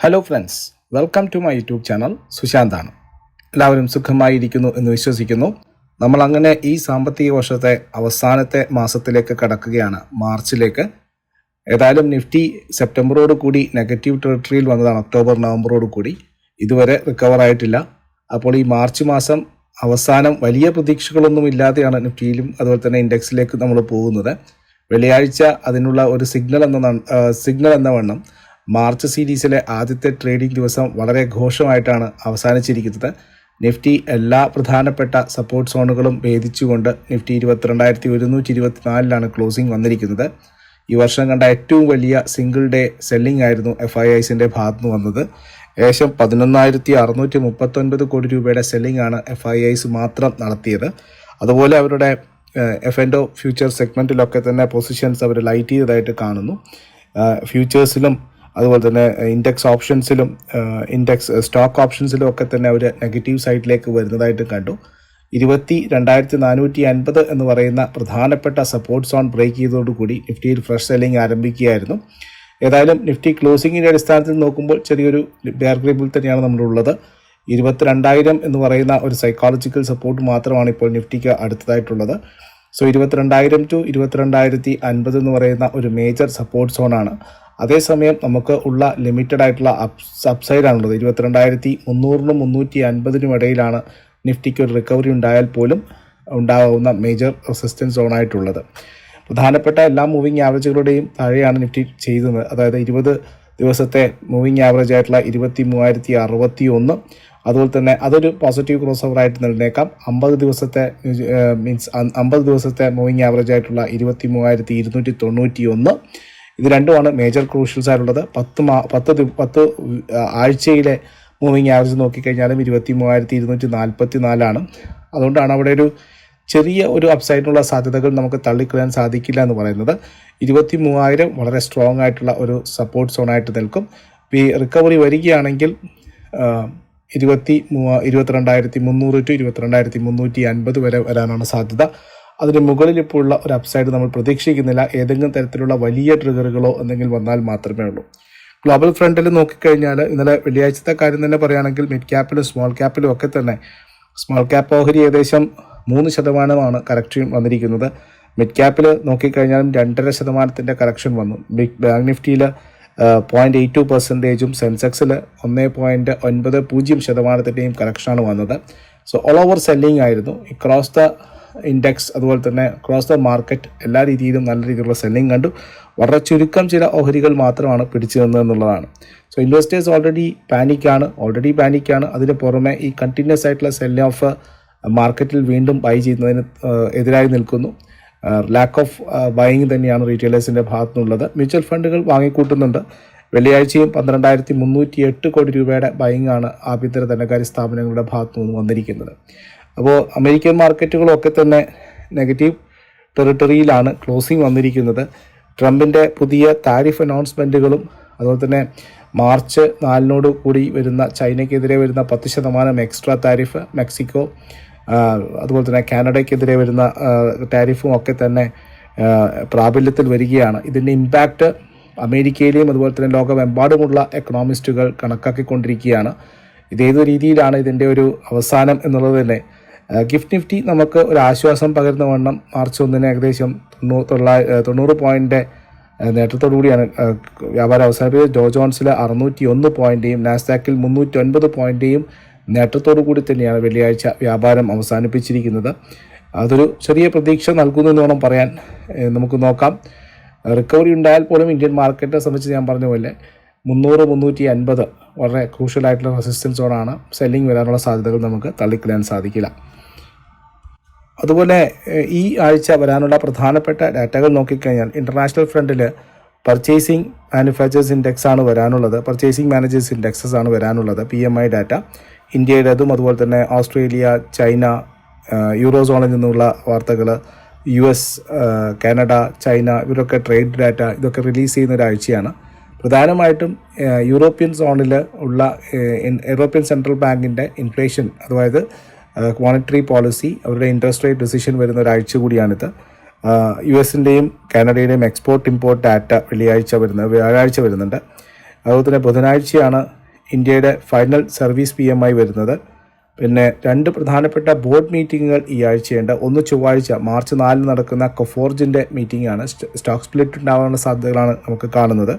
Hello friends welcome to my YouTube channel സുശാന്താണ് എല്ലാവരും സുഖമായിരിക്കുന്നു എന്ന് വിശ്വസിക്കുന്നു. നമ്മൾ അങ്ങനെ ഈ സാമ്പത്തിക വർഷത്തെ അവസാനത്തെ മാസത്തിലേക്ക് കടക്കുകയാണ് മാർച്ചിലേക്ക്. ഏതായാലും നിഫ്റ്റി സെപ്റ്റംബറോട് കൂടി നെഗറ്റീവ് ടെറിട്ടറിയിൽ വന്നതാണ് ഒക്ടോബർ നവംബറോട് കൂടി. ഇതുവരെ റിക്കവർ ആയിട്ടില്ല. അപ്പോൾ ഈ മാർച്ച് മാസം അവസാനം വലിയ പ്രതീക്ഷകളൊന്നും ഇല്ലാതെയാണ് നിഫ്റ്റിയിലും അതുപോലെ തന്നെ ഇൻഡെക്സിലേക്ക് നമ്മൾ പോകുന്നത്. വെള്ളിയാഴ്ച അതിനുള്ള ഒരു സിഗ്നൽ എന്ന സിഗ്നൽ എന്ന വണ്ണം മാർച്ച് സീരീസിലെ ആദ്യത്തെ ട്രേഡിംഗ് ദിവസം വളരെ ഘോഷമായിട്ടാണ് അവസാനിച്ചിരിക്കുന്നത്. നിഫ്റ്റി എല്ലാ പ്രധാനപ്പെട്ട സപ്പോർട്ട് സോണുകളും ഭേദിച്ചുകൊണ്ട് നിഫ്റ്റി ഇരുപത്തിരണ്ടായിരത്തി ഒരുന്നൂറ്റി ഇരുപത്തിനാലിലാണ് ക്ലോസിംഗ് വന്നിരിക്കുന്നത്. ഈ വർഷം കണ്ട ഏറ്റവും വലിയ സിംഗിൾ ഡേ സെല്ലിംഗ് ആയിരുന്നു എഫ് ഐ ഐസിന്റെ ഭാഗത്തു നിന്ന് വന്നത്. ഏകദേശം പതിനൊന്നായിരത്തി അറുന്നൂറ്റി മുപ്പത്തൊൻപത് കോടി രൂപയുടെ സെല്ലിംഗ് ആണ് എഫ് ഐ ഐസ് മാത്രം നടത്തിയത്. അതുപോലെ അവരുടെ എഫ് എൻഡോ ഫ്യൂച്ചർ സെഗ്മെന്റിലൊക്കെ തന്നെ പൊസിഷൻസ് അവർ ലൈറ്റ് ചെയ്തതായിട്ട് കാണുന്നു. ഫ്യൂച്ചേഴ്സിലും അതുപോലെ തന്നെ ഇൻഡെക്സ് ഓപ്ഷൻസിലും ഇൻഡെക്സ് സ്റ്റോക്ക് ഓപ്ഷൻസിലും ഒക്കെ തന്നെ അവർ നെഗറ്റീവ് സൈഡിലേക്ക് വരുന്നതായിട്ട് കണ്ടു. ഇരുപത്തി രണ്ടായിരത്തി നാനൂറ്റി അൻപത് എന്ന് പറയുന്ന പ്രധാനപ്പെട്ട സപ്പോർട്ട് സോൺ ബ്രേക്ക് ചെയ്തതോടുകൂടി നിഫ്റ്റിയിൽ ഫ്രഷ് സെല്ലിംഗ് ആരംഭിക്കുകയായിരുന്നു. ഏതായാലും നിഫ്റ്റി ക്ലോസിങ്ങിന്റെ അടിസ്ഥാനത്തിൽ നോക്കുമ്പോൾ ചെറിയൊരു ബെയർ തന്നെയാണ് നമ്മളുള്ളത് ഇരുപത്തിരണ്ടായിരം എന്ന് പറയുന്ന ഒരു സൈക്കോളജിക്കൽ സപ്പോർട്ട് മാത്രമാണ് ഇപ്പോൾ നിഫ്റ്റിക്ക് അടുത്തതായിട്ടുള്ളത്. സോ ഇരുപത്തിരണ്ടായിരം ടു ഇരുപത്തിരണ്ടായിരത്തി അൻപത് എന്ന് പറയുന്ന ഒരു മേജർ സപ്പോർട്ട് സോണാണ് അതേസമയം നമുക്ക് ഉള്ള ലിമിറ്റഡ് ആയിട്ടുള്ള അപ്സ് അപ്സൈഡാണുള്ളത് ഇരുപത്തിരണ്ടായിരത്തി മുന്നൂറിനും മുന്നൂറ്റി അൻപതിനും ഇടയിലാണ് നിഫ്റ്റിക്ക് ഒരു റിക്കവറി ഉണ്ടായാൽ പോലും ഉണ്ടാകുന്ന മേജർ റെസിസ്റ്റൻസ് സോണായിട്ടുള്ളത് പ്രധാനപ്പെട്ട എല്ലാ മൂവിങ് ആവറേജുകളുടെയും താഴെയാണ് നിഫ്റ്റി ചെയ്യുന്നത് അതായത് ഇരുപത് ദിവസത്തെ മൂവിങ് ആവറേജ് ആയിട്ടുള്ള ഇരുപത്തി മൂവായിരത്തി അറുപത്തി ഒന്ന് അതുപോലെ തന്നെ അതൊരു പോസിറ്റീവ് ക്രോസ് ഓവർ ആയിട്ട് നിലനിൽക്കാം അമ്പത് ദിവസത്തെ മീൻസ് അമ്പത് ദിവസത്തെ മൂവിങ് ആവറേജ് ആയിട്ടുള്ള ഇരുപത്തി മൂവായിരത്തി ഇരുന്നൂറ്റി തൊണ്ണൂറ്റി ഒന്ന് ഇത് രണ്ടുമാണ് മേജർ ക്രൂഷ്യൽസ് ആയിട്ടുള്ളത്. പത്ത് മാ പത്ത് പത്ത് ആഴ്ചയിലെ മൂവിങ് ആവറേജ് നോക്കിക്കഴിഞ്ഞാലും ഇരുപത്തി മൂവായിരത്തി ഇരുന്നൂറ്റി നാൽപ്പത്തി നാലാണ് അതുകൊണ്ടാണ് അവിടെ ഒരു ചെറിയ ഒരു അപ്സൈഡിനുള്ള സാധ്യതകൾ നമുക്ക് തള്ളിക്കളയാൻ സാധിക്കില്ല എന്ന് പറയുന്നത്. ഇരുപത്തി മൂവായിരം വളരെ സ്ട്രോങ് ആയിട്ടുള്ള ഒരു സപ്പോർട്ട് സോണായിട്ട് നിൽക്കും. ഈ റിക്കവറി വരികയാണെങ്കിൽ ഇരുപത്തി മൂവ ഇരുപത്തിരണ്ടായിരത്തി മുന്നൂറ് ടു ഇരുപത്തിരണ്ടായിരത്തി മുന്നൂറ്റി അൻപത് വരെ വരാനാണ് സാധ്യത. അതിന് മുകളിൽ ഇപ്പോൾ ഉള്ള ഒരു അപ്സൈഡ് നമ്മൾ പ്രതീക്ഷിക്കുന്നില്ല. ഏതെങ്കിലും തരത്തിലുള്ള വലിയ ട്രിഗറുകളോ എന്തെങ്കിലും വന്നാൽ മാത്രമേ ഉള്ളൂ. ഗ്ലോബൽ ഫ്രണ്ടിൽ നോക്കിക്കഴിഞ്ഞാൽ ഇന്നലെ വെള്ളിയാഴ്ചത്തെ കാര്യം തന്നെ പറയുകയാണെങ്കിൽ മിഡ് ക്യാപ്പിലും സ്മോൾ ക്യാപ്പിലും ഒക്കെ തന്നെ സ്മോൾ ക്യാപ്പ് ഓഹരി ഏകദേശം മൂന്ന് ശതമാനമാണ് കറക്ഷൻ വന്നിരിക്കുന്നത്. മിഡ് ക്യാപ്പിൽ നോക്കിക്കഴിഞ്ഞാലും രണ്ടര ശതമാനത്തിന്റെ കറക്ഷൻ വന്നു. ബിഗ് ബാങ്ക് നിഫ്റ്റിയിൽ പോയിന്റ് എയ്റ്റ് ടു പെർസെന്റേജും സെൻസെക്സിൽ ഒന്ന് പോയിന്റ് ഒൻപത് പൂജ്യം ശതമാനത്തിന്റെയും കറക്ഷനാണ് വന്നത്. സോ ഓൾ ഓവർ സെല്ലിംഗ് ആയിരുന്നു. ക്രോസ് ദ ഇൻഡെക്സ് അതുപോലെ തന്നെ ക്രോസ് ദ മാർക്കറ്റ് എല്ലാ രീതിയിലും നല്ല രീതിയിലുള്ള സെല്ലിംഗ് കണ്ടു. വളരെ ചുരുക്കം ചില ഓഹരികൾ മാത്രമാണ് പിടിച്ചു നിന്നതെന്നുള്ളതാണ് സോ ഇൻവെസ്റ്റേഴ്സ് ഓൾറെഡി പാനിക്കാണ് ഓൾറെഡി പാനിക്കാണ് അതിന് പുറമെ ഈ കണ്ടിന്യൂസ് ആയിട്ടുള്ള സെല്ല് ഓഫ് മാർക്കറ്റിൽ വീണ്ടും ബൈ ചെയ്യുന്നതിന് എതിരായി നിൽക്കുന്നു. ലാക്ക് ഓഫ് ബൈയിങ് തന്നെയാണ് റീറ്റെയിലേഴ്സിന്റെ ഭാഗത്തുനിന്നുള്ളത്. മ്യൂച്വൽ ഫണ്ടുകൾ വാങ്ങിക്കൂട്ടുന്നുണ്ട്. വെള്ളിയാഴ്ചയും പന്ത്രണ്ടായിരത്തി മുന്നൂറ്റി എട്ട് കോടി രൂപയുടെ ബൈങ്ങാണ് ആഭ്യന്തര ധനകാര്യ സ്ഥാപനങ്ങളുടെ ഭാഗത്തു നിന്ന് വന്നിരിക്കുന്നത്. അപ്പോൾ അമേരിക്കൻ മാർക്കറ്റുകളൊക്കെ തന്നെ നെഗറ്റീവ് ടെറിട്ടറിയിലാണ് ക്ലോസിംഗ് വന്നിരിക്കുന്നത്. ട്രംപിന്റെ പുതിയ താരിഫ് അനൗൺസ്മെന്റുകളും അതുപോലെ തന്നെ മാർച്ച് നാലിനോട് കൂടി വരുന്ന ചൈനയ്ക്കെതിരെ വരുന്ന പത്ത് ശതമാനം എക്സ്ട്രാ താരിഫ് മെക്സിക്കോ അതുപോലെ തന്നെ കാനഡയ്ക്കെതിരെ വരുന്ന ടാരിഫും ഒക്കെ തന്നെ പ്രാബല്യത്തിൽ വരികയാണ്. ഇതിന്റെ ഇമ്പാക്റ്റ് അമേരിക്കയിലെയും അതുപോലെ തന്നെ ലോകമെമ്പാടുമുള്ള എക്കണോമിസ്റ്റുകൾ കണക്കാക്കിക്കൊണ്ടിരിക്കുകയാണ്. ഇതേത് രീതിയിലാണ് ഇതിന്റെ ഒരു അവസാനം എന്നുള്ളത് തന്നെ ഗിഫ്റ്റ് നിഫ്റ്റി നമുക്ക് ഒരു ആശ്വാസം പകരുന്ന വണ്ണം മാർച്ച് ഒന്നിന് ഏകദേശം തൊണ്ണൂ തൊള്ളായി ആ, തൊണ്ണൂറ് പോയിന്റ് നേട്ടത്തോടു കൂടിയാണ് വ്യാപാരം അവസാനിപ്പിച്ചത്. ജോ ജോൺസിൽ അറുന്നൂറ്റി ഒന്ന് പോയിന്റെയും നാസ്ഡാക്കിൽ മുന്നൂറ്റി ഒൻപത് പോയിന്റെയും നേട്ടത്തോടു കൂടി തന്നെയാണ് വെള്ളിയാഴ്ച വ്യാപാരം അവസാനിപ്പിച്ചിരിക്കുന്നത്. അതൊരു ചെറിയ പ്രതീക്ഷ നൽകുന്നു എന്ന് വേണം പറയാൻ നമുക്ക് നോക്കാം. റിക്കവറി ഉണ്ടായാൽ പോലും ഇന്ത്യൻ മാർക്കറ്റിനെ സംബന്ധിച്ച് ഞാൻ പറഞ്ഞ പോലെ മുന്നൂറ് മുന്നൂറ്റി അൻപത് വളരെ ക്രൂഷ്യലായിട്ടുള്ള റെസിസ്റ്റൻസ് സോണാണ് സെല്ലിംഗ് വരാനുള്ള സാധ്യതകൾ നമുക്ക് തള്ളിക്കളയാൻ സാധിക്കില്ല. അതുപോലെ ഈ ആഴ്ച വരാനുള്ള പ്രധാനപ്പെട്ട ഡാറ്റകൾ നോക്കിക്കഴിഞ്ഞാൽ ഇന്റർനാഷണൽ ഫ്രണ്ടിൽ പർച്ചേസിംഗ് മാനുഫാക്ചേഴ്സ് ഇൻഡെക്സ് ആണ് വരാനുള്ളത്. പർച്ചേസിംഗ് മാനേജേഴ്സ് ഇൻഡെക്സസ് ആണ് വരാനുള്ളത്. P M I data. ഇന്ത്യയുടേതും അതുപോലെ തന്നെ ഓസ്ട്രേലിയ ചൈന യൂറോസോണിൽ യൂറോ സോണിൽ നിന്നുള്ള വാർത്തകൾ യു എസ് കാനഡ ചൈന ഇവരൊക്കെ ട്രേഡ് ഡാറ്റ ഇതൊക്കെ റിലീസ് ചെയ്യുന്ന ഒരാഴ്ചയാണ്. പ്രധാനമായിട്ടും യൂറോപ്യൻ സോണിൽ ഉള്ള യൂറോപ്യൻ സെൻട്രൽ ബാങ്കിന്റെ ഇൻഫ്ലേഷൻ അതായത് മോണിറ്ററി പോളിസി അവരുടെ ഇൻട്രസ്റ്റ് റേറ്റ് ഡിസിഷൻ വരുന്ന ഒരാഴ്ച കൂടിയാണിത്. യു എസിന്റെയും കാനഡയുടെയും എക്സ്പോർട്ട് ഇമ്പോർട്ട് ഡാറ്റ വെള്ളിയാഴ്ച വരുന്ന വ്യാഴാഴ്ച വരുന്നുണ്ട്. അതുപോലെ തന്നെ ബുധനാഴ്ചയാണ് ഇന്ത്യയുടെ final service P M I വരുന്നത്. പിന്നെ രണ്ട് പ്രധാനപ്പെട്ട ബോർഡ് മീറ്റിങ്ങുകൾ ഈ ആഴ്ചയുണ്ട്. ഒന്ന് ചൊവ്വാഴ്ച മാർച്ച് നാലിന് നടക്കുന്ന കൊഫോർജിന്റെ മീറ്റിംഗ് ആണ് സ്റ്റോക്ക് സ്പ്ലിറ്റ് ഉണ്ടാവാനുള്ള സാധ്യതകളാണ് നമുക്ക് കാണുന്നത്.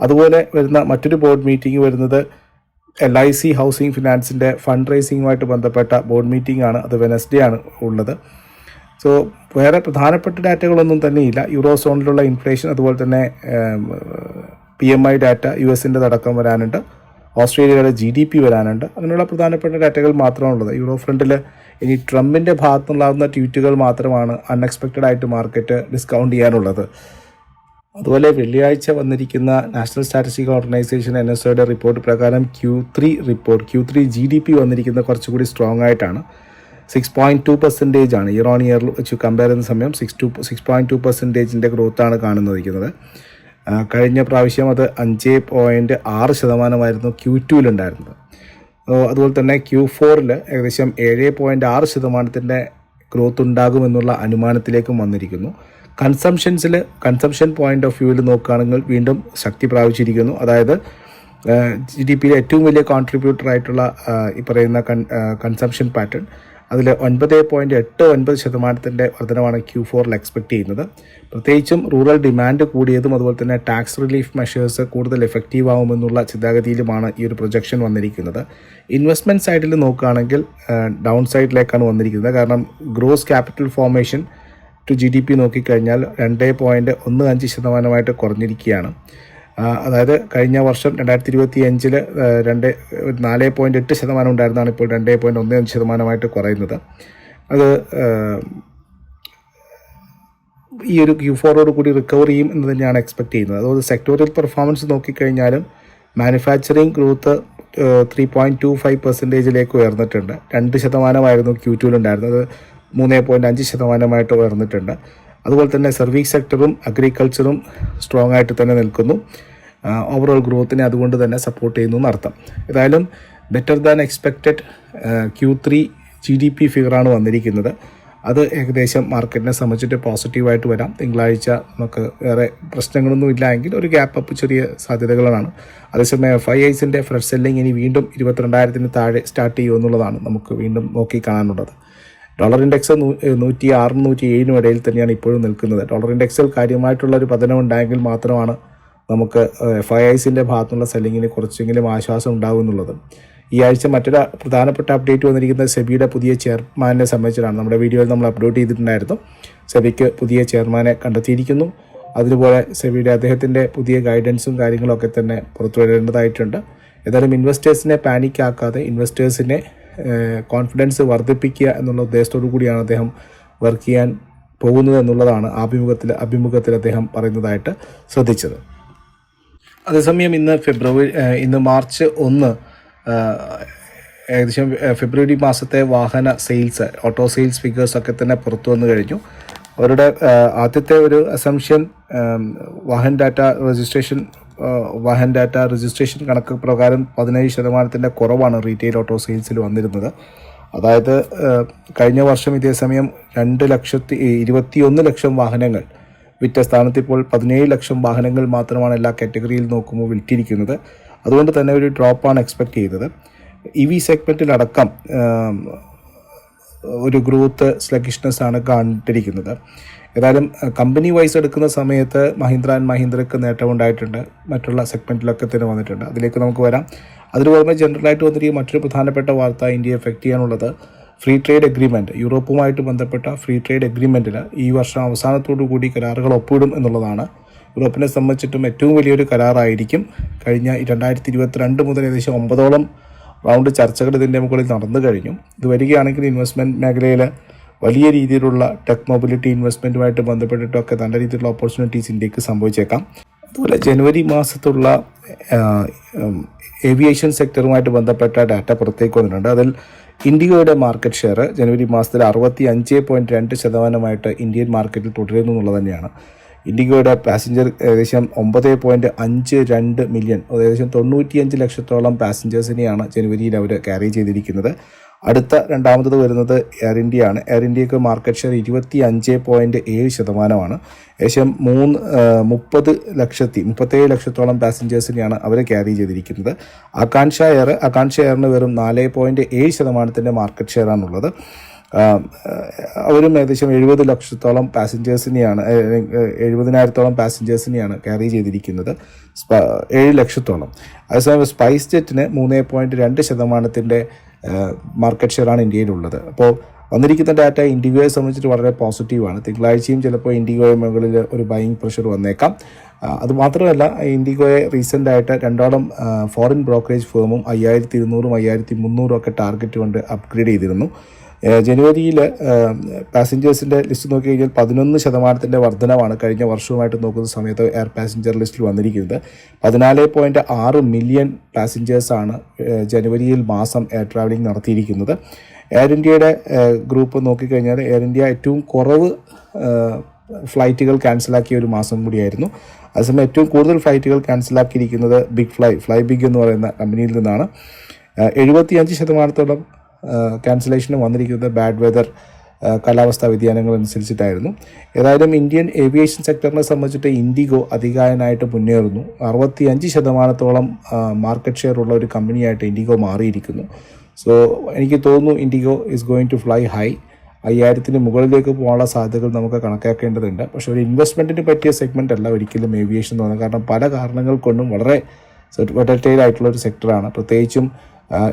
അതുപോലെ വരുന്ന മറ്റൊരു ബോർഡ് മീറ്റിംഗ് വരുന്നത് എൽ ഐ സി ഹൗസിംഗ് ഫിനാൻസിന്റെ ഫണ്ട് റേസിംഗുമായിട്ട് ബന്ധപ്പെട്ട ബോർഡ് മീറ്റിംഗ് ആണ്. അത് വെനസ്ഡേ ആണ് ഉള്ളത്. സോ വേറെ പ്രധാനപ്പെട്ട ഡാറ്റകളൊന്നും തന്നെയില്ല. യൂറോ സോണിലുള്ള ഇൻഫ്ലേഷൻ അതുപോലെ തന്നെ P M I data U എസിന്റെ അടക്കം വരാനുണ്ട്. ഓസ്ട്രേലിയയുടെ ജി ഡി പി വരാനുണ്ട്. അങ്ങനെയുള്ള പ്രധാനപ്പെട്ട ഡാറ്റകൾ മാത്രമാണ് ഉള്ളത്. യൂറോ ഫ്രണ്ടിൽ ഇനി ട്രംപിന്റെ ഭാഗത്തുനിന്നുണ്ടാകുന്ന ട്വീറ്റുകൾ മാത്രമാണ് അൺഎക്സ്പെക്റ്റഡ് ആയിട്ട് മാർക്കറ്റ് ഡിസ്കൗണ്ട് ചെയ്യാനുള്ളത്. അതുപോലെ വെള്ളിയാഴ്ച വന്നിരിക്കുന്ന national statistical organisation N S ഒയുടെ റിപ്പോർട്ട് പ്രകാരം Q three report Q three G D P വന്നിരിക്കുന്നത് കുറച്ചുകൂടി സ്ട്രോങ് ആയിട്ടാണ്. സിക്സ് പോയിന്റ് ടു പെർസെന്റേജ് ആണ് ഇയർ ഓൺ ഇയർ വെച്ച് കമ്പയർ ചെയ്യുന്ന സമയം six two six point two പെർസെന്റേജിന്റെ ഗ്രോത്താണ് കാണുന്നിരിക്കുന്നത് കഴിഞ്ഞ പ്രാവശ്യം അത് അഞ്ച് പോയിന്റ് ആറ് ശതമാനമായിരുന്നു ക്യൂ ടുവിലുണ്ടായിരുന്നത് അതുപോലെ തന്നെ ക്യൂ ഫോറിൽ ഏകദേശം ഏഴ് പോയിന്റ് ആറ് ശതമാനത്തിന്റെ ഗ്രോത്ത് ഉണ്ടാകുമെന്നുള്ള അനുമാനത്തിലേക്കും വന്നിരിക്കുന്നു. കൺസംഷൻസിൽ കൺസംഷൻ പോയിന്റ് ഓഫ് വ്യൂവിൽ നോക്കുകയാണെങ്കിൽ വീണ്ടും ശക്തി പ്രാപിച്ചിരിക്കുന്നു. അതായത് ജി ഡി പിയിലെ ഏറ്റവും വലിയ കോൺട്രിബ്യൂട്ടർ ആയിട്ടുള്ള ഈ പറയുന്ന കൺ കൺസംഷൻ പാറ്റേൺ അതിൽ ഒൻപത് പോയിന്റ് എട്ട് ഒൻപത് ശതമാനത്തിന്റെ വർധനമാണ് ക്യൂ ഫോറിൽ എക്സ്പെക്ട് ചെയ്യുന്നത്. പ്രത്യേകിച്ചും റൂറൽ ഡിമാൻഡ് കൂടിയതും അതുപോലെ തന്നെ ടാക്സ് റിലീഫ് മെഷേഴ്സ് കൂടുതൽ എഫക്റ്റീവ് ആവുമെന്നുള്ള ചിന്താഗതിയിലുമാണ് ഈ ഒരു പ്രൊജക്ഷൻ വന്നിരിക്കുന്നത്. ഇൻവെസ്റ്റ്മെന്റ് സൈഡിൽ നോക്കുകയാണെങ്കിൽ ഡൗൺ സൈഡിലേക്കാണ് വന്നിരിക്കുന്നത്. കാരണം gross capital formation to G D P നോക്കിക്കഴിഞ്ഞാൽ രണ്ട് പോയിന്റ് ഒന്ന് അഞ്ച് ശതമാനമായിട്ട് കുറഞ്ഞിരിക്കുകയാണ്. അതായത് കഴിഞ്ഞ വർഷം രണ്ടായിരത്തി ഇരുപത്തി അഞ്ചിൽ രണ്ട് നാല് പോയിന്റ് എട്ട് ശതമാനം ഉണ്ടായിരുന്നതാണ് ഇപ്പോൾ രണ്ട് പോയിന്റ് ഒന്ന് അഞ്ച് ശതമാനമായിട്ട് കുറയുന്നത്. അത് ഈ ഒരു ക്യൂ ഫോറോട് കൂടി റിക്കവർ ചെയ്യും എന്ന് തന്നെയാണ് എക്സ്പെക്ട് ചെയ്യുന്നത്. അതുപോലെ sectoral performance നോക്കിക്കഴിഞ്ഞാലും manufacturing growth three point two five പെർസെന്റേജിലേക്ക് ഉയർന്നിട്ടുണ്ട്. രണ്ട് ശതമാനമായിരുന്നു ക്യൂ ടുവിലുണ്ടായിരുന്നത് മൂന്ന് പോയിന്റ് അഞ്ച് ശതമാനമായിട്ട് ഉയർന്നിട്ടുണ്ട്. അതുപോലെ തന്നെ സർവീസ് സെക്ടറും അഗ്രികൾച്ചറും സ്ട്രോങ് ആയിട്ട് തന്നെ നിൽക്കുന്നു. ഓവറോൾ ഗ്രോത്തിനെ അതുകൊണ്ട് തന്നെ സപ്പോർട്ട് ചെയ്യുന്നു എന്നർത്ഥം. ഏതായാലും better than expected Q three G D P ഫിഗറാണ് വന്നിരിക്കുന്നത്. അത് ഏകദേശം മാർക്കറ്റിനെ സംബന്ധിച്ചിട്ട് പോസിറ്റീവായിട്ട് വരാം. തിങ്കളാഴ്ച നമുക്ക് വേറെ പ്രശ്നങ്ങളൊന്നും ഇല്ല എങ്കിൽ ഒരു ഗ്യാപ്പ് അപ്പ് ചെറിയ സാധ്യതകളാണ്. അതേസമയം എഫ് ഐ ഐസിന്റെ ഫ്രഷ് സെല്ലിംഗ് ഇനി വീണ്ടും ഇരുപത്തിരണ്ടായിരത്തിന് താഴെ സ്റ്റാർട്ട് ചെയ്യുമെന്നുള്ളതാണ് നമുക്ക് വീണ്ടും നോക്കി കാണാനുള്ളത്. ഡോളർ ഇൻഡെക്സ് നൂറ്റി ആറിനും നൂറ്റി ഏഴിനും ഇടയിൽ തന്നെയാണ് ഇപ്പോഴും നിൽക്കുന്നത്. ഡോളർ ഇൻഡെക്സിൽ കാര്യമായിട്ടുള്ള ഒരു പതനം ഉണ്ടായെങ്കിൽ മാത്രമാണ് നമുക്ക് എഫ് ഐ ഐസിന്റെ ഭാഗത്തുനിന്നുള്ള സെല്ലിങ്ങിന് കുറച്ചെങ്കിലും ആശ്വാസം ഉണ്ടാകും എന്നുള്ളത്. ഈ ആഴ്ച മറ്റൊരു പ്രധാനപ്പെട്ട അപ്ഡേറ്റ് വന്നിരിക്കുന്നത് സെബിയുടെ പുതിയ ചെയർമാനെ സംബന്ധിച്ചിട്ടാണ്. നമ്മുടെ വീഡിയോയിൽ നമ്മൾ അപ്ലോഡ് ചെയ്തിട്ടുണ്ടായിരുന്നു. സെബിക്ക് പുതിയ ചെയർമാനെ കണ്ടെത്തിയിരിക്കുന്നു. അതുപോലെ സെബിയുടെ അദ്ദേഹത്തിന്റെ പുതിയ ഗൈഡൻസും കാര്യങ്ങളൊക്കെ തന്നെ പുറത്തു വരേണ്ടതായിട്ടുണ്ട് ഏതായാലും ഇൻവെസ്റ്റേഴ്സിനെ പാനിക്കാക്കാതെ ഇൻവെസ്റ്റേഴ്സിനെ കോൺഫിഡൻസ് വർദ്ധിപ്പിക്കുക എന്നുള്ള ഉദ്ദേശത്തോടു കൂടിയാണ് അദ്ദേഹം വർക്ക് ചെയ്യാൻ പോകുന്നത് എന്നുള്ളതാണ് ആഭിമുഖത്തിൽ അഭിമുഖത്തിൽ അദ്ദേഹം പറയുന്നതായിട്ട് ശ്രദ്ധിച്ചത്. അതേസമയം ഇന്ന് ഫെബ്രുവരി ഇന്ന് മാർച്ച് ഒന്ന് ഏകദേശം ഫെബ്രുവരി മാസത്തെ വാഹന സെയിൽസ് ഓട്ടോ സെയിൽസ് ഫിഗേഴ്സ് ഒക്കെ തന്നെ പുറത്തു വന്നു കഴിഞ്ഞു. അവരുടെ ആദ്യത്തെ ഒരു assumption Vahan data registration Vahan data registration കണക്ക് പ്രകാരം പതിനേഴ് ശതമാനത്തിന്റെ കുറവാണ് റീറ്റെയിൽ ഓട്ടോ സെയിൽസിൽ വന്നിരുന്നത്. അതായത് കഴിഞ്ഞ വർഷം ഇതേ സമയം രണ്ട് ലക്ഷത്തി ഇരുപത്തിയൊന്ന് ലക്ഷം വാഹനങ്ങൾ വിറ്റ സ്ഥാനത്ത് ഇപ്പോൾ പതിനേഴ് ലക്ഷം വാഹനങ്ങൾ മാത്രമാണ് എല്ലാ കാറ്റഗറിയിൽ നോക്കുമ്പോൾ വിറ്റിരിക്കുന്നത് അതുകൊണ്ട് തന്നെ ഒരു ഡ്രോപ്പാണ് എക്സ്പെക്ട് ചെയ്തത്. ഇ വി സെഗ്മെന്റിലടക്കം ഒരു ഗ്രോത്ത് സ്ലഗിഷ്നെസ് ആണ് കണ്ടിരിക്കുന്നത് ഏതായാലും കമ്പനി വൈസ് എടുക്കുന്ന സമയത്ത് മഹീന്ദ്ര ആൻഡ് മഹീന്ദ്രക്ക് നേട്ടമുണ്ടായിട്ടുണ്ട് മറ്റുള്ള സെഗ്മെന്റിലൊക്കെ തന്നെ വന്നിട്ടുണ്ട്. അതിലേക്ക് നമുക്ക് വരാം. അതിന് പുറമെ ജനറലായിട്ട് വന്നിരിക്കുന്ന മറ്റൊരു പ്രധാനപ്പെട്ട വാർത്ത ഇന്ത്യയെ എഫക്റ്റ് ചെയ്യാനുള്ളത് ഫ്രീ ട്രേഡ് എഗ്രിമെന്റ് യൂറോപ്പുമായിട്ട് ബന്ധപ്പെട്ട ഫ്രീ ട്രേഡ് എഗ്രിമെന്റിൽ ഈ വർഷം അവസാനത്തോടു കൂടി കരാറുകൾ ഒപ്പിടും എന്നുള്ളതാണ്. യൂറോപ്പിനെ സംബന്ധിച്ചിട്ടും ഏറ്റവും വലിയൊരു കരാറായിരിക്കും. കഴിഞ്ഞ രണ്ടായിരത്തി ഇരുപത്തിരണ്ട് മുതൽ ഏകദേശം ഒമ്പതോളം റൗണ്ട് ചർച്ചകൾ ഇതിന്റെ മുകളിൽ നടന്നു കഴിഞ്ഞു. ഇത് വരികയാണെങ്കിൽ ഇൻവെസ്റ്റ്മെന്റ് മേഖലയിൽ വലിയ രീതിയിലുള്ള ടെക് മൊബിലിറ്റി ഇൻവെസ്റ്റ്മെന്റുമായിട്ട് ബന്ധപ്പെട്ടിട്ടൊക്കെ നല്ല രീതിയിലുള്ള ഓപ്പർച്യൂണിറ്റീസ് ഇന്ത്യയ്ക്ക് സംഭവിച്ചേക്കാം. അതുപോലെ ജനുവരി മാസത്തുള്ള ഏവിയേഷൻ സെക്ടറുമായിട്ട് ബന്ധപ്പെട്ട ഡാറ്റ പുറത്തേക്ക് വന്നിട്ടുണ്ട്. അതിൽ ഇൻഡിഗോയുടെ മാർക്കറ്റ് ഷെയർ ജനുവരി മാസത്തിൽ അറുപത്തി അഞ്ച് പോയിന്റ് രണ്ട് ശതമാനമായിട്ട് ഇന്ത്യൻ മാർക്കറ്റിൽ തുടരുന്നു എന്നുള്ളത് തന്നെയാണ്. ഇൻഡിഗോയുടെ പാസഞ്ചർ ഏകദേശം ഒമ്പത് പോയിന്റ് അഞ്ച് രണ്ട് മില്യൺ ഏകദേശം തൊണ്ണൂറ്റിയഞ്ച് ലക്ഷത്തോളം പാസഞ്ചേഴ്സിനെയാണ് ജനുവരിയിൽ അവർ ക്യാരി ചെയ്തിരിക്കുന്നത്. അടുത്ത രണ്ടാമത്തത് വരുന്നത് എയർ ഇന്ത്യ ആണ്. എയർ ഇന്ത്യയ്ക്ക് മാർക്കറ്റ് ഷെയർ ഇരുപത്തി അഞ്ച് പോയിന്റ് ഏഴ് ശതമാനമാണ്. ഏകദേശം മൂന്ന് മുപ്പത് ലക്ഷത്തി മുപ്പത്തേഴ് ലക്ഷത്തോളം പാസഞ്ചേഴ്സിനെയാണ് അവർ ക്യാരി ചെയ്തിരിക്കുന്നത്. അകാൻഷ എയർ അകാൻഷ എയറിന് വെറും നാല് പോയിന്റ് ഏഴ് ശതമാനത്തിന്റെ മാർക്കറ്റ് ആ, അവരും ഏകദേശം എഴുപത് ലക്ഷത്തോളം പാസഞ്ചേഴ്സിനെയാണ് എഴുപതിനായിരത്തോളം പാസഞ്ചേഴ്സിനെയാണ് ക്യാരി ചെയ്തിരിക്കുന്നത്. ഏഴ് ലക്ഷത്തോളം. അതേസമയം സ്പൈസ് ജെറ്റിന് മൂന്ന് പോയിന്റ് രണ്ട് ശതമാനത്തിന്റെ മാർക്കറ്റ് ഷെയറാണ് ഇന്ത്യയിലുള്ളത്. അപ്പോൾ വന്നിരിക്കുന്ന ഡാറ്റ ഇൻഡിഗോയെ സംബന്ധിച്ചിട്ട് വളരെ പോസിറ്റീവാണ് തിങ്കളാഴ്ചയും ചിലപ്പോൾ ഇൻഡിഗോയെ മുകളിൽ ഒരു ബൈയിങ് പ്രഷർ വന്നേക്കാം. അതുമാത്രമല്ല അത് മാത്രമല്ല ഇൻഡിഗോയെ റീസെന്റായിട്ട് രണ്ടോളം ഫോറിൻ ബ്രോക്കറേജ് ഫേമും അയ്യായിരത്തി ഇരുന്നൂറും അയ്യായിരത്തി മുന്നൂറും ഒക്കെ ടാർഗറ്റ് കൊണ്ട് അപ്ഗ്രേഡ് ചെയ്തിരുന്നു. ജനുവരിയിൽ പാസഞ്ചേഴ്സിന്റെ ലിസ്റ്റ് നോക്കി കഴിഞ്ഞാൽ പതിനൊന്ന് ശതമാനത്തിന്റെ വർധനമാണ് കഴിഞ്ഞ വർഷവുമായിട്ട് നോക്കുന്ന സമയത്ത് എയർ പാസഞ്ചർ ലിസ്റ്റിൽ വന്നിരിക്കുന്നത്. പതിനാല് പോയിന്റ് ആറ് മില്യൺ പാസഞ്ചേഴ്സാണ് ജനുവരിയിൽ മാസം എയർ ട്രാവലിംഗ് നടത്തിയിരിക്കുന്നത്. എയർ ഇന്ത്യയുടെ ഗ്രൂപ്പ് നോക്കിക്കഴിഞ്ഞാൽ എയർ ഇന്ത്യ ഏറ്റവും കുറവ് ഫ്ലൈറ്റുകൾ ക്യാൻസലാക്കിയ ഒരു മാസം കൂടിയായിരുന്നു. അതേസമയം ഏറ്റവും കൂടുതൽ ഫ്ലൈറ്റുകൾ ക്യാൻസലാക്കിയിരിക്കുന്നത് ബിഗ് ഫ്ലൈ ഫ്ലൈ ബിഗ് എന്ന് പറയുന്ന കമ്പനിയിൽ നിന്നാണ്. എഴുപത്തിയഞ്ച് ശതമാനത്തോളം ക്യാൻസലേഷൻ വന്നിരിക്കുന്നത് ബാഡ് വെതർ കാലാവസ്ഥാ വ്യതിയാനങ്ങൾ അനുസരിച്ചിട്ടായിരുന്നു. ഏതായാലും ഇന്ത്യൻ ഏവിയേഷൻ സെക്ടറിനെ സംബന്ധിച്ചിട്ട് ഇൻഡിഗോ അധികായനായിട്ട് മുന്നേറുന്നു. അറുപത്തിയഞ്ച് ശതമാനത്തോളം മാർക്കറ്റ് ഷെയർ ഉള്ള ഒരു കമ്പനിയായിട്ട് ഇൻഡിഗോ മാറിയിരിക്കുന്നു. സോ എനിക്ക് തോന്നുന്നു Indigo is going to fly high അയ്യായിരത്തിന് മുകളിലേക്ക് പോകാനുള്ള സാധ്യതകൾ നമുക്ക് കണക്കാക്കേണ്ടതുണ്ട്. പക്ഷേ ഒരു ഇൻവെസ്റ്റ്മെന്റിന് പറ്റിയ സെഗ്മെന്റ് അല്ല ഒരിക്കലും ഏവിയേഷൻ എന്ന് പറയുന്നത്. കാരണം പല കാരണങ്ങൾ കൊണ്ടും വളരെ വെട്ടറ്റൈൽ ആയിട്ടുള്ള ഒരു സെക്ടറാണ് പ്രത്യേകിച്ചും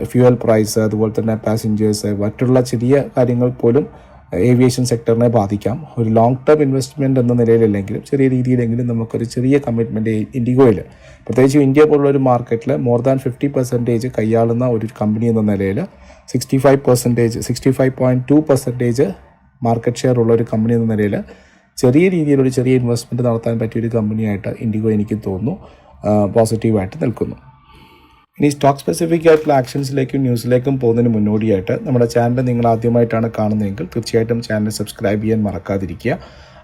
ഫ്യൂവൽ പ്രൈസ് അതുപോലെ തന്നെ പാസഞ്ചേഴ്സ് മറ്റുള്ള ചെറിയ കാര്യങ്ങൾ പോലും ഏവിയേഷൻ സെക്ടറിനെ ബാധിക്കാം. ഒരു ലോങ് ടേം ഇൻവെസ്റ്റ്മെന്റ് എന്ന നിലയിലല്ലെങ്കിലും ചെറിയ രീതിയിലെങ്കിലും നമുക്കൊരു ചെറിയ കമ്മിറ്റ്മെന്റ് ഇൻഡിഗോയിൽ പ്രത്യേകിച്ച് ഇന്ത്യ പോലുള്ള ഒരു മാർക്കറ്റിൽ മോർ ദാൻ ഫിഫ്റ്റി പെർസെന്റേജ് കൈയാളുന്ന ഒരു കമ്പനി എന്ന നിലയിൽ sixty five percentage sixty five point two percentage market share ഉള്ള ഒരു കമ്പനി എന്ന നിലയിൽ ചെറിയ രീതിയിലൊരു ചെറിയ ഇൻവെസ്റ്റ്മെന്റ് നടത്താൻ പറ്റിയ ഒരു കമ്പനിയായിട്ട് ഇൻഡിഗോ എനിക്ക് തോന്നുന്നു പോസിറ്റീവായിട്ട് നിൽക്കുന്നു. ഇനി സ്റ്റോക്ക് സ്പെസിഫിക് ആയിട്ടുള്ള ആക്ഷൻസിലേക്കും ന്യൂസിലേക്കും പോകുന്നതിന് മുന്നോടിയായിട്ട് നമ്മുടെ ചാനൽ നിങ്ങൾ ആദ്യമായിട്ടാണ് കാണുന്നതെങ്കിൽ തീർച്ചയായിട്ടും ചാനൽ സബ്സ്ക്രൈബ് ചെയ്യാൻ മറക്കാതിരിക്കുക.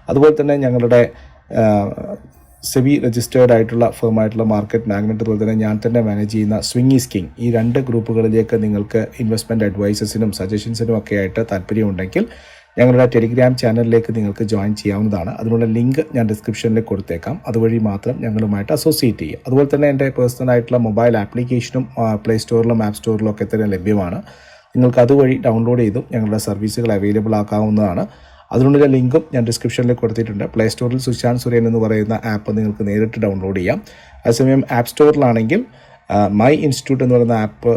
അതുപോലെ തന്നെ ഞങ്ങളുടെ സെബി രജിസ്റ്റേർഡ് ആയിട്ടുള്ള ഫേമായിട്ടുള്ള മാർക്കറ്റ് മാഗ്നറ്റ് അതുപോലെ തന്നെ ഞാൻ തന്നെ മാനേജ് ചെയ്യുന്ന സ്വിംഗ് ഈസ് ഈ രണ്ട് ഗ്രൂപ്പുകളിലേക്ക് നിങ്ങൾക്ക് ഇൻവെസ്റ്റ്മെന്റ് അഡ്വൈസസിനും സജഷൻസിനും ഒക്കെ ആയിട്ട് താല്പര്യമുണ്ടെങ്കിൽ ഞങ്ങളുടെ ടെലിഗ്രാം ചാനലിലേക്ക് നിങ്ങൾക്ക് ജോയിൻ ചെയ്യാവുന്നതാണ്. അതിനുള്ള ലിങ്ക് ഞാൻ ഡിസ്ക്രിപ്ഷനിൽ കൊടുത്തേക്കാം. അതുവഴി മാത്രം ഞങ്ങളുമായിട്ട് അസോസിയേറ്റ് ചെയ്യുക. അതുപോലെ തന്നെ എന്റെ പേഴ്സണൽ ആയിട്ടുള്ള മൊബൈൽ ആപ്ലിക്കേഷനും പ്ലേ സ്റ്റോറിലും ആപ്പ് സ്റ്റോറിലും ഒക്കെ തന്നെ ലഭ്യമാണ്. നിങ്ങൾക്ക് അതുവഴി ഡൗൺലോഡ് ചെയ്തും ഞങ്ങളുടെ സർവീസുകൾ അവൈലബിൾ ആക്കാവുന്നതാണ്. അതിനുള്ള ലിങ്കും ഞാൻ ഡിസ്ക്രിപ്ഷനിൽ കൊടുത്തിട്ടുണ്ട്. പ്ലേ സ്റ്റോറിൽ സുശാന്ത് സുരേൻ എന്ന് പറയുന്ന ആപ്പ് നിങ്ങൾക്ക് നേരിട്ട് ഡൗൺലോഡ് ചെയ്യാം. അതേസമയം ആപ്പ് സ്റ്റോറിലാണെങ്കിൽ മൈ ഇൻസ്റ്റിറ്റ്യൂട്ട് എന്ന് പറയുന്ന ആപ്പ്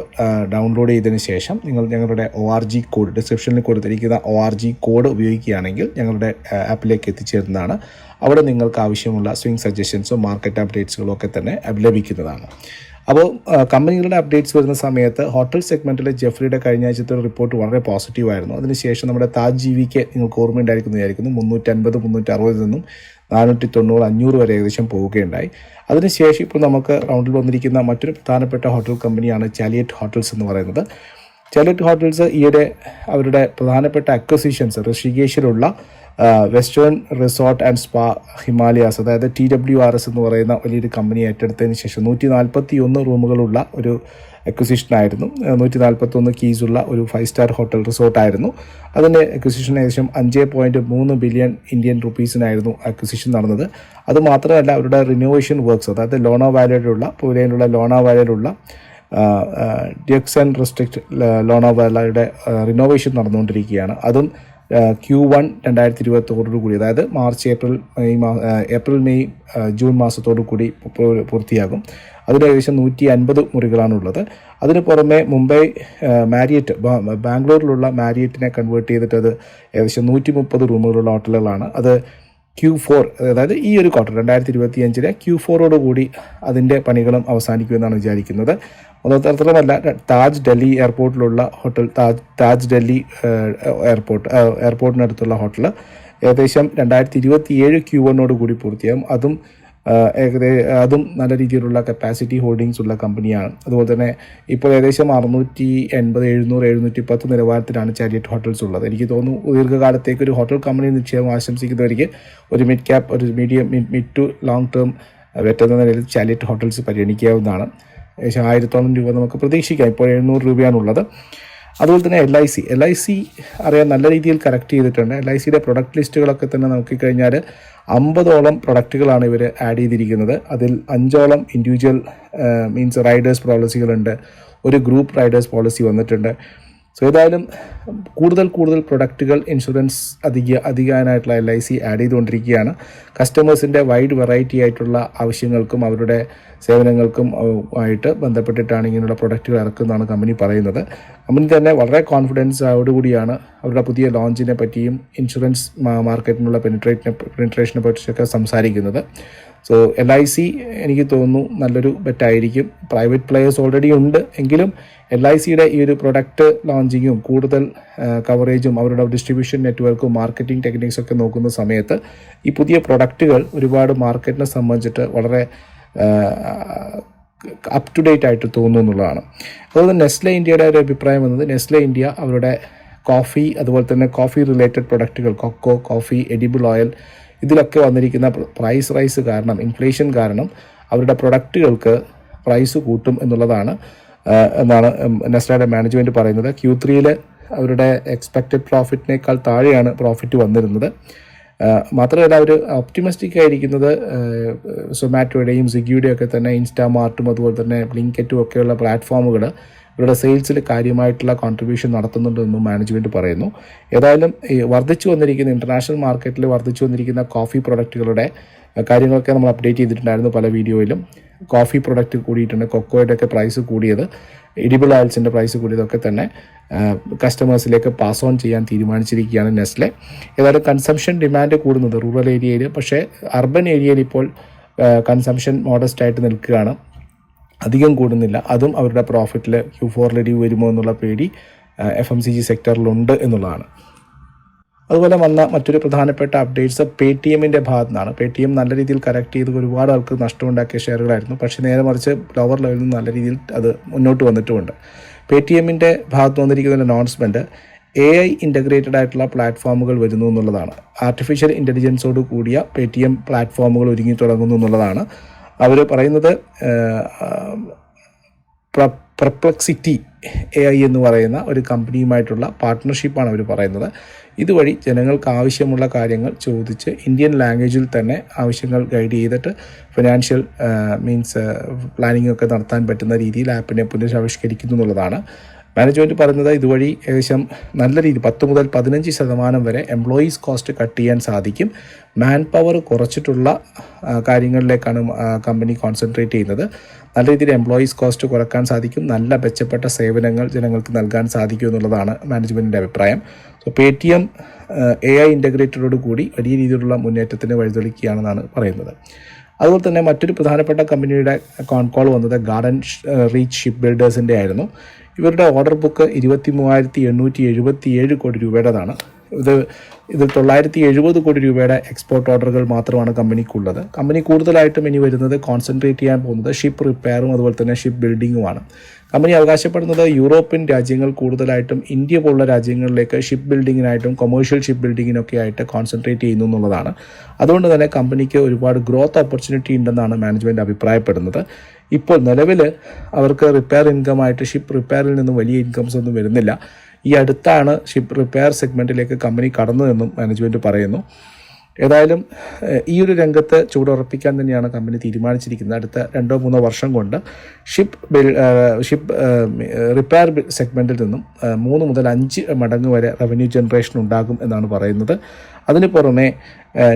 ഡൗൺലോഡ് ചെയ്തതിന് ശേഷം നിങ്ങൾ ഞങ്ങളുടെ ഒ ആർ ജി കോഡ് ഡിസ്ക്രിപ്ഷനിൽ കൊടുത്തിരിക്കുന്ന ഒ ആർ ജി കോഡ് ഉപയോഗിക്കുകയാണെങ്കിൽ ഞങ്ങളുടെ ആപ്പിലേക്ക് എത്തിച്ചേരുന്നതാണ്. അവിടെ നിങ്ങൾക്ക് ആവശ്യമുള്ള സ്വിംഗ് സജഷൻസും മാർക്കറ്റ് അപ്ഡേറ്റ്സുകളും ഒക്കെ തന്നെ ലഭിക്കുന്നതാണ്. അപ്പോൾ കമ്പനികളുടെ അപ്ഡേറ്റ്സ് വരുന്ന സമയത്ത് ഹോട്ടൽ സെഗ്മെന്റിലെ ജെഫ്രിയുടെ കഴിഞ്ഞ ആഴ്ചത്തെ റിപ്പോർട്ട് വളരെ പോസിറ്റീവ് ആയിരുന്നു. അതിനുശേഷം നമ്മുടെ താജ് ജീവിക്ക് നിങ്ങൾക്ക് ഓർമ്മയുണ്ടായിരിക്കുന്നു വിചാരിക്കുന്നു. മുന്നൂറ്റൻപത് മുന്നൂറ്റി അറുപതിൽ നിന്നും നാനൂറ്റി തൊണ്ണൂറ് അഞ്ഞൂറ് വരെ ഏകദേശം പോവുകയുണ്ടായി. അതിനുശേഷം ഇപ്പോൾ നമുക്ക് റൗണ്ടിൽ വന്നിരിക്കുന്ന മറ്റൊരു പ്രധാനപ്പെട്ട ഹോട്ടൽ കമ്പനിയാണ് ചാലിയറ്റ് ഹോട്ടൽസ് എന്ന് പറയുന്നത്. ചാലിയറ്റ് ഹോട്ടൽസ് ഈയിടെ അവരുടെ പ്രധാനപ്പെട്ട acquisitions ഋഷികേശിലുള്ള western resort and spa Himalayas അതായത് ടി ഡബ്ല്യു ആർ എസ് എന്ന് പറയുന്ന വലിയൊരു കമ്പനി ഏറ്റെടുത്തതിന് ശേഷം നൂറ്റി നാൽപ്പത്തി ഒന്ന് റൂമുകളുള്ള ഒരു അക്വിസിഷൻ ആയിരുന്നു. നൂറ്റി നാൽപ്പത്തി ഒന്ന് കീസുള്ള ഒരു ഫൈവ് സ്റ്റാർ ഹോട്ടൽ റിസോർട്ടായിരുന്നു അതിന്റെ അക്വിസിഷൻ ഏകദേശം അഞ്ച് പോയിന്റ് മൂന്ന് ബില്യൺ ഇന്ത്യൻ റുപ്പീസിനായിരുന്നു അക്വിസിഷൻ നടന്നത്. അതുമാത്രമല്ല അവരുടെ റിനോവേഷൻ വർക്ക്സ് അതായത് ലോണോ ഉള്ള പൂനെയിലുള്ള ലോണോ വാലയിലുള്ള ഡ്യക്സ് ആൻഡ് റെസ്ട്രിക്റ്റ് ലോണോവാലയുടെ റിനോവേഷൻ നടന്നുകൊണ്ടിരിക്കുകയാണ്. അതും ക്യൂ വൺ രണ്ടായിരത്തി ഇരുപത്തോടു കൂടി അതായത് March April May April May June മാസത്തോടു കൂടി പൂർത്തിയാകും. അതിൽ ഏകദേശം നൂറ്റി അൻപത് മുറികളാണുള്ളത്. അതിന് പുറമെ മുംബൈ മാരിയറ്റ് ബാംഗ്ലൂരിലുള്ള മാരിയറ്റിനെ കൺവേർട്ട് ചെയ്തിട്ട് അത് ഏകദേശം നൂറ്റി മുപ്പത് റൂമുകളുള്ള ഹോട്ടലുകളാണ് അത് ക്യൂ ഫോർ അതായത് ഈ ഒരു ക്വാർട്ടർ രണ്ടായിരത്തി ഇരുപത്തി അഞ്ചിലെ ക്യൂ ഫോറോട് കൂടി അതിന്റെ പണികളും അവസാനിക്കുമെന്നാണ് വിചാരിക്കുന്നത്. മാത്രമല്ല താജ് ഡൽഹി എയർപോർട്ടിലുള്ള ഹോട്ടൽ താജ് താജ് ഡൽഹി എയർപോർട്ട് എയർപോർട്ടിനടുത്തുള്ള ഹോട്ടൽ ഏകദേശം രണ്ടായിരത്തി ഇരുപത്തി ഏഴ് ക്യൂ വണ്ണോട് കൂടി പൂർത്തിയാകും. അതും ഏകദേശം അതും നല്ല രീതിയിലുള്ള കപ്പാസിറ്റി ഹോൾഡിങ്സ് ഉള്ള കമ്പനിയാണ് അതുപോലെ തന്നെ ഇപ്പോൾ ഏകദേശം അറുന്നൂറ്റി എൺപത് എഴുന്നൂറ് എഴുന്നൂറ്റി പത്ത് നിലവാരത്തിലാണ് ചാരിയറ്റ് ഹോട്ടൽസ് ഉള്ളത്. എനിക്ക് തോന്നുന്നു ദീർഘകാലത്തേക്ക് ഒരു ഹോട്ടൽ കമ്പനി നിക്ഷേപം ആശംസിക്കുന്നവർക്ക് ഒരു മിഡ് ക്യാപ് ഒരു medium mid to long term വെറ്റെന്ന നിലയിൽ ചാലിയറ്റ് ഹോട്ടൽസ് പരിഗണിക്കാവുന്നതാണ്. ഏകദേശം ആയിരത്തോളം രൂപ നമുക്ക് പ്രതീക്ഷിക്കാം. ഇപ്പോൾ എഴുന്നൂറ് രൂപയാണുള്ളത്. അതുപോലെ തന്നെ L I C L I C അറിയാൻ നല്ല രീതിയിൽ കറക്റ്റ് ചെയ്തിട്ടുണ്ട്. എൽ ഐ സിയുടെ പ്രൊഡക്റ്റ് ലിസ്റ്റുകളൊക്കെ തന്നെ നോക്കിക്കഴിഞ്ഞാൽ അമ്പതോളം പ്രൊഡക്റ്റുകളാണ് ഇവർ ആഡ് ചെയ്തിരിക്കുന്നത്. അതിൽ അഞ്ചോളം ഇൻഡിവിജ്വൽ മീൻസ് റൈഡേഴ്സ് പോളിസികളുണ്ട് ഒരു ഗ്രൂപ്പ് റൈഡേഴ്സ് പോളിസി വന്നിട്ടുണ്ട്. സോ ഏതായാലും കൂടുതൽ കൂടുതൽ പ്രൊഡക്റ്റുകൾ ഇൻഷുറൻസ് അധിക അധികാനായിട്ടുള്ള എൽ ഐ സി ആഡ് ചെയ്തുകൊണ്ടിരിക്കുകയാണ്. കസ്റ്റമേഴ്സിന്റെ വൈഡ് വെറൈറ്റി ആയിട്ടുള്ള ആവശ്യങ്ങൾക്കും അവരുടെ സേവനങ്ങൾക്കും ആയിട്ട് ബന്ധപ്പെട്ടിട്ടാണ് ഇങ്ങനെയുള്ള പ്രൊഡക്റ്റുകൾ ഇറക്കുന്നതാണ് കമ്പനി പറയുന്നത്. കമ്പനി തന്നെ വളരെ കോൺഫിഡൻസ് കൂടിയാണ് അവരുടെ പുതിയ ലോഞ്ചിനെ പറ്റിയും ഇൻഷുറൻസ് മാർക്കറ്റിനുള്ള പെനിട്രേറ്റിനെ പെനിട്രേഷനെ പറ്റിയൊക്കെ സംസാരിക്കുന്നത്. സോ എൽ ഐ സി എനിക്ക് തോന്നുന്നു നല്ലൊരു ബെറ്റായിരിക്കും പ്രൈവറ്റ് പ്ലെയേഴ്സ് ഓൾറെഡി ഉണ്ട് എങ്കിലും എൽ ഐ സിയുടെ ഈ ഒരു പ്രൊഡക്റ്റ് ലോഞ്ചിങ്ങും കൂടുതൽ കവറേജും അവരുടെ ഡിസ്ട്രിബ്യൂഷൻ നെറ്റ്വർക്കും മാർക്കറ്റിംഗ് ടെക്നിക്സ് ഒക്കെ നോക്കുന്ന സമയത്ത് ഈ പുതിയ പ്രൊഡക്റ്റുകൾ ഒരുപാട് മാർക്കറ്റിനെ സംബന്ധിച്ചിട്ട് വളരെ അപ് ടു ഡേറ്റ് ആയിട്ട് തോന്നുന്നു എന്നുള്ളതാണ്. അതുപോലെ നെസ്ലെ ഇന്ത്യയുടെ ഒരു അഭിപ്രായം എന്നത് നെസ്ലെ ഇന്ത്യ അവരുടെ കോഫി അതുപോലെ തന്നെ കോഫി റിലേറ്റഡ് പ്രൊഡക്റ്റുകൾ കൊക്കോ കോഫി എഡിബിൾ ഓയിൽ ഇതിലൊക്കെ വന്നിരിക്കുന്ന പ്രൈസ് റൈസ് കാരണം ഇൻഫ്ലേഷൻ കാരണം അവരുടെ പ്രൊഡക്റ്റുകൾക്ക് പ്രൈസ് കൂട്ടും എന്നുള്ളതാണ്. എന്നാണ് നെസ്ലയുടെ മാനേജ്മെന്റ് പറയുന്നത്. ക്യൂ ത്രീയിൽ അവരുടെ എക്സ്പെക്റ്റഡ് പ്രോഫിറ്റിനേക്കാൾ താഴെയാണ് പ്രോഫിറ്റ് വന്നിരുന്നത്. മാത്രമല്ല അവർ ഒപ്റ്റിമിസ്റ്റിക് ആയിരിക്കുന്നത് സൊമാറ്റോയുടെയും സ്വിഗ്ഗിയുടെയും ഒക്കെ തന്നെ ഇൻസ്റ്റാമാർട്ടും അതുപോലെ തന്നെ ബ്ലിങ്കറ്റും ഒക്കെയുള്ള പ്ലാറ്റ്ഫോമുകൾ ഇവരുടെ സെയിൽസിൽ കാര്യമായിട്ടുള്ള കോൺട്രിബ്യൂഷൻ നടത്തുന്നുണ്ടെന്നും മാനേജ്മെന്റ് പറയുന്നു. ഏതായാലും ഈ വർദ്ധിച്ചു വന്നിരിക്കുന്ന ഇന്റർനാഷണൽ മാർക്കറ്റിൽ വർദ്ധിച്ചു വന്നിരിക്കുന്ന കോഫി പ്രൊഡക്റ്റുകളുടെ കാര്യങ്ങളൊക്കെ നമ്മൾ അപ്ഡേറ്റ് ചെയ്തിട്ടുണ്ടായിരുന്നു പല വീഡിയോയിലും. കോഫി പ്രൊഡക്റ്റ് കൂടിയിട്ടുണ്ട് കൊക്കോയുടെ ഒക്കെ പ്രൈസ് കൂടിയത് ഇഡിബിൾ ഓയിൽസിന്റെ പ്രൈസ് കൂടിയതൊക്കെ തന്നെ കസ്റ്റമേഴ്സിലേക്ക് പാസ് ഓൺ ചെയ്യാൻ തീരുമാനിച്ചിരിക്കുകയാണ് നെസ്ലെ. ഏതായാലും കൺസംഷൻ ഡിമാൻഡ് കൂടുന്നത് റൂറൽ ഏരിയയിൽ പക്ഷേ അർബൻ ഏരിയയിൽ ഇപ്പോൾ കൺസംഷൻ മോഡസ്റ്റ് ആയിട്ട് നിൽക്കുകയാണ്. അധികം കൂടുന്നില്ല. അതും അവരുടെ പ്രോഫിറ്റിൽ ക്യൂ ഫോറിൽ വരുമോ എന്നുള്ള പേടി എഫ് എം സി ജി സെക്ടറിലുണ്ട് എന്നുള്ളതാണ്. അതുപോലെ വന്ന മറ്റൊരു പ്രധാനപ്പെട്ട അപ്ഡേറ്റ്സ് പേ ടി എമ്മിന്റെ ഭാഗത്തു നിന്നാണ്. പേ ടി എം നല്ല രീതിയിൽ കറക്റ്റ് ചെയ്ത് ഒരുപാട് ആൾക്ക് നഷ്ടമുണ്ടാക്കിയ ഷെയറുകളായിരുന്നു. പക്ഷേ നേരെ മറിച്ച് ലോവർ ലെവലിൽ നിന്ന് നല്ല രീതിയിൽ അത് മുന്നോട്ട് വന്നിട്ടുമുണ്ട്. പേ ടി എമ്മിന്റെ ഭാഗത്ത് വന്നിരിക്കുന്ന അനൗൺസ്മെന്റ് എ ഐ ഇന്റഗ്രേറ്റഡ് ആയിട്ടുള്ള പ്ലാറ്റ്ഫോമുകൾ വരുന്നു എന്നുള്ളതാണ്. ആർട്ടിഫിഷ്യൽ ഇന്റലിജൻസോട് കൂടിയ പേ ടി എം പ്ലാറ്റ്ഫോമുകൾ ഒരുങ്ങി തുടങ്ങുന്നു എന്നുള്ളതാണ്. അവർ പറയുന്നത് പ്രപ്ലക്സിറ്റി എ ഐ എന്ന് പറയുന്ന ഒരു കമ്പനിയുമായിട്ടുള്ള പാർട്ട്ണർഷിപ്പാണ് അവർ പറയുന്നത്. ഇതുവഴി ജനങ്ങൾക്ക് ആവശ്യമുള്ള കാര്യങ്ങൾ ചോദിച്ച് ഇന്ത്യൻ ലാംഗ്വേജിൽ തന്നെ ആവശ്യങ്ങൾ ഗൈഡ് ചെയ്തിട്ട് ഫിനാൻഷ്യൽ മീൻസ് പ്ലാനിംഗ് ഒക്കെ നടത്താൻ പറ്റുന്ന രീതിയിൽ ആപ്പിനെ പുനരാവിഷ്കരിക്കുന്നു എന്നുള്ളതാണ്. മാനേജ്മെന്റ് പറയുന്നത് ഇതുവഴി ഏകദേശം നല്ല രീതി പത്ത് മുതൽ പതിനഞ്ച് ശതമാനം വരെ എംപ്ലോയീസ് കോസ്റ്റ് കട്ട് ചെയ്യാൻ സാധിക്കും. മാൻ പവർ കുറച്ചിട്ടുള്ള കാര്യങ്ങളിലേക്കാണ് കമ്പനി കോൺസെൻട്രേറ്റ് ചെയ്യുന്നത്. നല്ല രീതിയിൽ എംപ്ലോയീസ് കോസ്റ്റ് കുറയ്ക്കാൻ സാധിക്കും. നല്ല മെച്ചപ്പെട്ട സേവനങ്ങൾ ജനങ്ങൾക്ക് നൽകാൻ സാധിക്കും എന്നുള്ളതാണ് മാനേജ്മെന്റിന്റെ അഭിപ്രായം. So Paytm A I ഇന്റഗ്രേറ്റഡോട് കൂടി വലിയ രീതിയിലുള്ള മുന്നേറ്റത്തിന് വഴിതെളിക്കുകയാണെന്നാണ് പറയുന്നത്. അതുപോലെ തന്നെ മറ്റൊരു പ്രധാനപ്പെട്ട കമ്പനിയുടെ കോൺ കോൾ വന്നത് ഗാർഡൻ റീച്ച് ഷിപ്പ് ബിൽഡേഴ്സിന്റെ ആയിരുന്നു. ഇവരുടെ ഓർഡർ ബുക്ക് ഇരുപത്തി മൂവായിരത്തി എണ്ണൂറ്റി എഴുപത്തി ഏഴ് കോടി രൂപയുടേതാണ്. ഇത് ഇത് തൊള്ളായിരത്തി എഴുപത് കോടി രൂപയുടെ എക്സ്പോർട്ട് ഓർഡറുകൾ മാത്രമാണ് കമ്പനിക്കുള്ളത്. കമ്പനി കൂടുതലായിട്ടും ഇനി വരുന്നത് കോൺസെൻട്രേറ്റ് ചെയ്യാൻ പോകുന്നത് ഷിപ്പ് റിപ്പയറും അതുപോലെ തന്നെ ഷിപ്പ് ബിൽഡിങ്ങുമാണ് കമ്പനി അവകാശപ്പെടുന്നത് യൂറോപ്യൻ രാജ്യങ്ങൾ കൂടുതലായിട്ടും ഇന്ത്യ പോലുള്ള രാജ്യങ്ങളിലേക്ക് ഷിപ്പ് ബിൽഡിങ്ങിനായിട്ടും കൊമേഴ്ഷ്യൽ ഷിപ്പ് ബിൽഡിങ്ങിനൊക്കെ ആയിട്ട് കോൺസെൻട്രേറ്റ് ചെയ്യുന്നു എന്നുള്ളതാണ്. അതുകൊണ്ട് തന്നെ കമ്പനിക്ക് ഒരുപാട് ഗ്രോത്ത് ഓപ്പർച്യൂണിറ്റി ഉണ്ടെന്നാണ് മാനേജ്മെന്റ് അഭിപ്രായപ്പെടുന്നത്. ഇപ്പോൾ നിലവിൽ അവർക്ക് റിപ്പയർ ഇൻകം ആയിട്ട് ഷിപ്പ് റിപ്പയറിൽ നിന്നും വലിയ ഇൻകംസ് ഒന്നും വരുന്നില്ല. ഈ അടുത്താണ് ഷിപ്പ് റിപ്പയർ സെഗ്മെന്റിലേക്ക് കമ്പനി കടന്നു എന്നും മാനേജ്മെന്റ് പറയുന്നു. ഏതായാലും ഈ ഒരു രംഗത്ത് ചൂടുറപ്പിക്കാൻ തന്നെയാണ് കമ്പനി തീരുമാനിച്ചിരിക്കുന്നത്. അടുത്ത രണ്ടോ മൂന്നോ വർഷം കൊണ്ട് ഷിപ്പ് ബിൽ ഷിപ്പ് റിപ്പയർ സെഗ്മെന്റിൽ നിന്നും മൂന്ന് മുതൽ അഞ്ച് മടങ്ങ് വരെ റവന്യൂ ജനറേഷൻ ഉണ്ടാകും എന്നാണ് പറയുന്നത്. അതിന് പുറമെ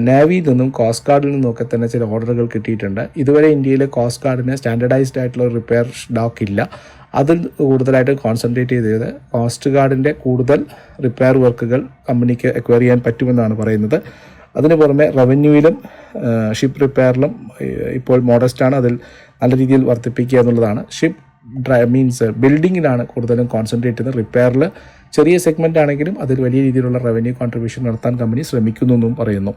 നേവിയിൽ നിന്നും കോസ്റ്റ് ഗാർഡിൽ നിന്നൊക്കെ തന്നെ ചില ഓർഡറുകൾ കിട്ടിയിട്ടുണ്ട്. ഇതുവരെ ഇന്ത്യയിലെ കോസ്റ്റ് ഗാർഡിന് സ്റ്റാൻഡർഡൈസ്ഡ് ആയിട്ടുള്ള റിപ്പയർ ഡോക്ക് ഇല്ല. അതിൽ കൂടുതലായിട്ട് കോൺസെൻട്രേറ്റ് ചെയ്തത് കോസ്റ്റ് ഗാർഡിന്റെ കൂടുതൽ റിപ്പയർ വർക്കുകൾ കമ്പനിക്ക് അക്വയർ ചെയ്യാൻ പറ്റുമെന്നാണ് പറയുന്നത്. അതിന് പുറമെ റവന്യൂയിലും ഷിപ്പ് റിപ്പയറിലും ഇപ്പോൾ മോഡസ്റ്റാണ് അതിൽ നല്ല രീതിയിൽ വർദ്ധിപ്പിക്കുക എന്നുള്ളതാണ്. ഷിപ്പ് ഡ്രൈ മീൻസ് ബിൽഡിങ്ങിലാണ് കൂടുതലും കോൺസെൻട്രേറ്റ് ചെയ്യുന്നത്. റിപ്പയറിൽ ചെറിയ സെഗ്മെന്റ് ആണെങ്കിലും അതിൽ വലിയ രീതിയിലുള്ള റവന്യൂ കോൺട്രിബ്യൂഷൻ നടത്താൻ കമ്പനി ശ്രമിക്കുന്നു എന്നും പറയുന്നു.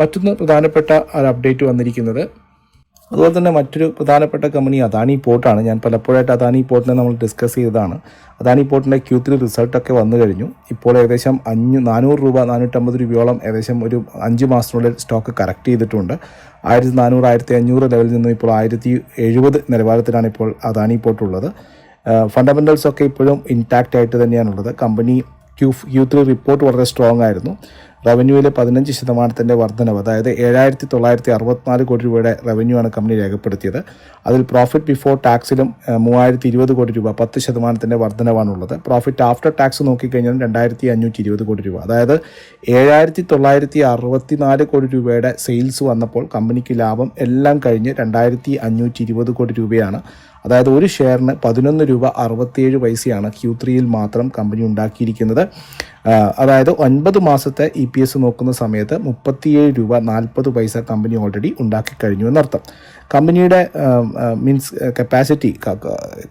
മറ്റൊന്ന് പ്രധാനപ്പെട്ട ഒരു അപ്ഡേറ്റ് വന്നിരിക്കുന്നത് അതുപോലെ തന്നെ മറ്റൊരു പ്രധാനപ്പെട്ട കമ്പനി അദാനി പോർട്ടാണ് ഞാൻ പലപ്പോഴായിട്ട് അദാനി പോർട്ടിനെ നമ്മൾ ഡിസ്കസ് ചെയ്തതാണ്. അദാനി പോർട്ടിന്റെ ക്യൂ ത്രീ റിസൾട്ടൊക്കെ വന്നു കഴിഞ്ഞു. ഇപ്പോൾ ഏകദേശം അഞ്ഞു നാനൂറ് രൂപ നാനൂറ്റമ്പത് രൂപയോളം ഏകദേശം ഒരു അഞ്ച് മാസത്തിനുള്ളിൽ സ്റ്റോക്ക് കറക്റ്റ് ചെയ്തിട്ടുണ്ട്. ആയിരത്തി നാനൂറ് ആയിരത്തി അഞ്ഞൂറ് ലെവലിൽ നിന്നും ഇപ്പോൾ ആയിരത്തി എഴുപത് നിലവാരത്തിലാണ് ഇപ്പോൾ അദാനി പോർട്ടുള്ളത് ഫണ്ടമെന്റൽസൊക്കെ ഇപ്പോഴും ഇൻടാക്റ്റ് ആയിട്ട് തന്നെയാണുള്ളത്. Company Q Q three report വളരെ സ്ട്രോങ് ആയിരുന്നു. റവന്യൂവിൽ പതിനഞ്ച് ശതമാനത്തിന്റെ വർധനവ് അതായത് ഏഴായിരത്തി തൊള്ളായിരത്തി അറുപത്തിനാല് കോടി രൂപയുടെ റവന്യൂ ആണ് കമ്പനി രേഖപ്പെടുത്തിയത്. അതിൽ പ്രോഫിറ്റ് ബിഫോർ ടാക്സിലും മൂവായിരത്തി ഇരുപത് കോടി രൂപ പത്ത് ശതമാനത്തിന്റെ വർധനവാണുള്ളത്. പ്രോഫിറ്റ് ആഫ്റ്റർ ടാക്സ് നോക്കിക്കഴിഞ്ഞാൽ രണ്ടായിരത്തി അഞ്ഞൂറ്റി ഇരുപത് കോടി രൂപ. അതായത് ഏഴായിരത്തി തൊള്ളായിരത്തി അറുപത്തിനാല് കോടി രൂപയുടെ സെയിൽസ് വന്നപ്പോൾ കമ്പനിക്ക് ലാഭം എല്ലാം കഴിഞ്ഞ് രണ്ടായിരത്തി അഞ്ഞൂറ്റി ഇരുപത് കോടി രൂപയാണ് അതായത് ഒരു ഷെയറിന് പതിനൊന്ന് രൂപ അറുപത്തിയേഴ് പൈസയാണ് ക്യൂ ത്രീയിൽ മാത്രം കമ്പനി ഉണ്ടാക്കിയിരിക്കുന്നത്. അതായത് ഒൻപത് മാസത്തെ ഇ പി എസ് നോക്കുന്ന സമയത്ത് മുപ്പത്തിയേഴ് രൂപ നാൽപ്പത് പൈസ കമ്പനി ഓൾറെഡി ഉണ്ടാക്കി കഴിഞ്ഞു എന്നർത്ഥം. കമ്പനിയുടെ മീൻസ് കപ്പാസിറ്റി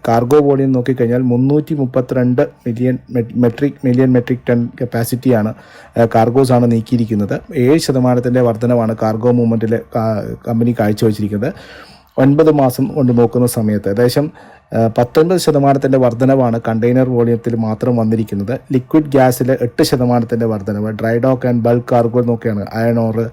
കാർഗോ വോളിയം നോക്കിക്കഴിഞ്ഞാൽ മുന്നൂറ്റി മുപ്പത്തിരണ്ട് million metric million metric ton കപ്പാസിറ്റിയാണ് cargoes ആണ് നീക്കിയിരിക്കുന്നത്. ഏഴ് ശതമാനത്തിന്റെ വർധനമാണ് കാർഗോ മൂവ്മെന്റിൽ കമ്പനി കാഴ്ചവെച്ചിരിക്കുന്നത്. ഒൻപത് മാസം കൊണ്ട് നോക്കുന്ന സമയത്ത് ഏകദേശം പത്തൊൻപത് ശതമാനത്തിന്റെ വർധനവാണ് കണ്ടെയ്നർ വോളിയത്തിൽ മാത്രം വന്നിരിക്കുന്നത്. ലിക്വിഡ് ഗ്യാസിൽ എട്ട് ശതമാനത്തിന്റെ വർധനവ് dry dock and bulk cargo നോക്കിയാണ് അയൺ ഓറ്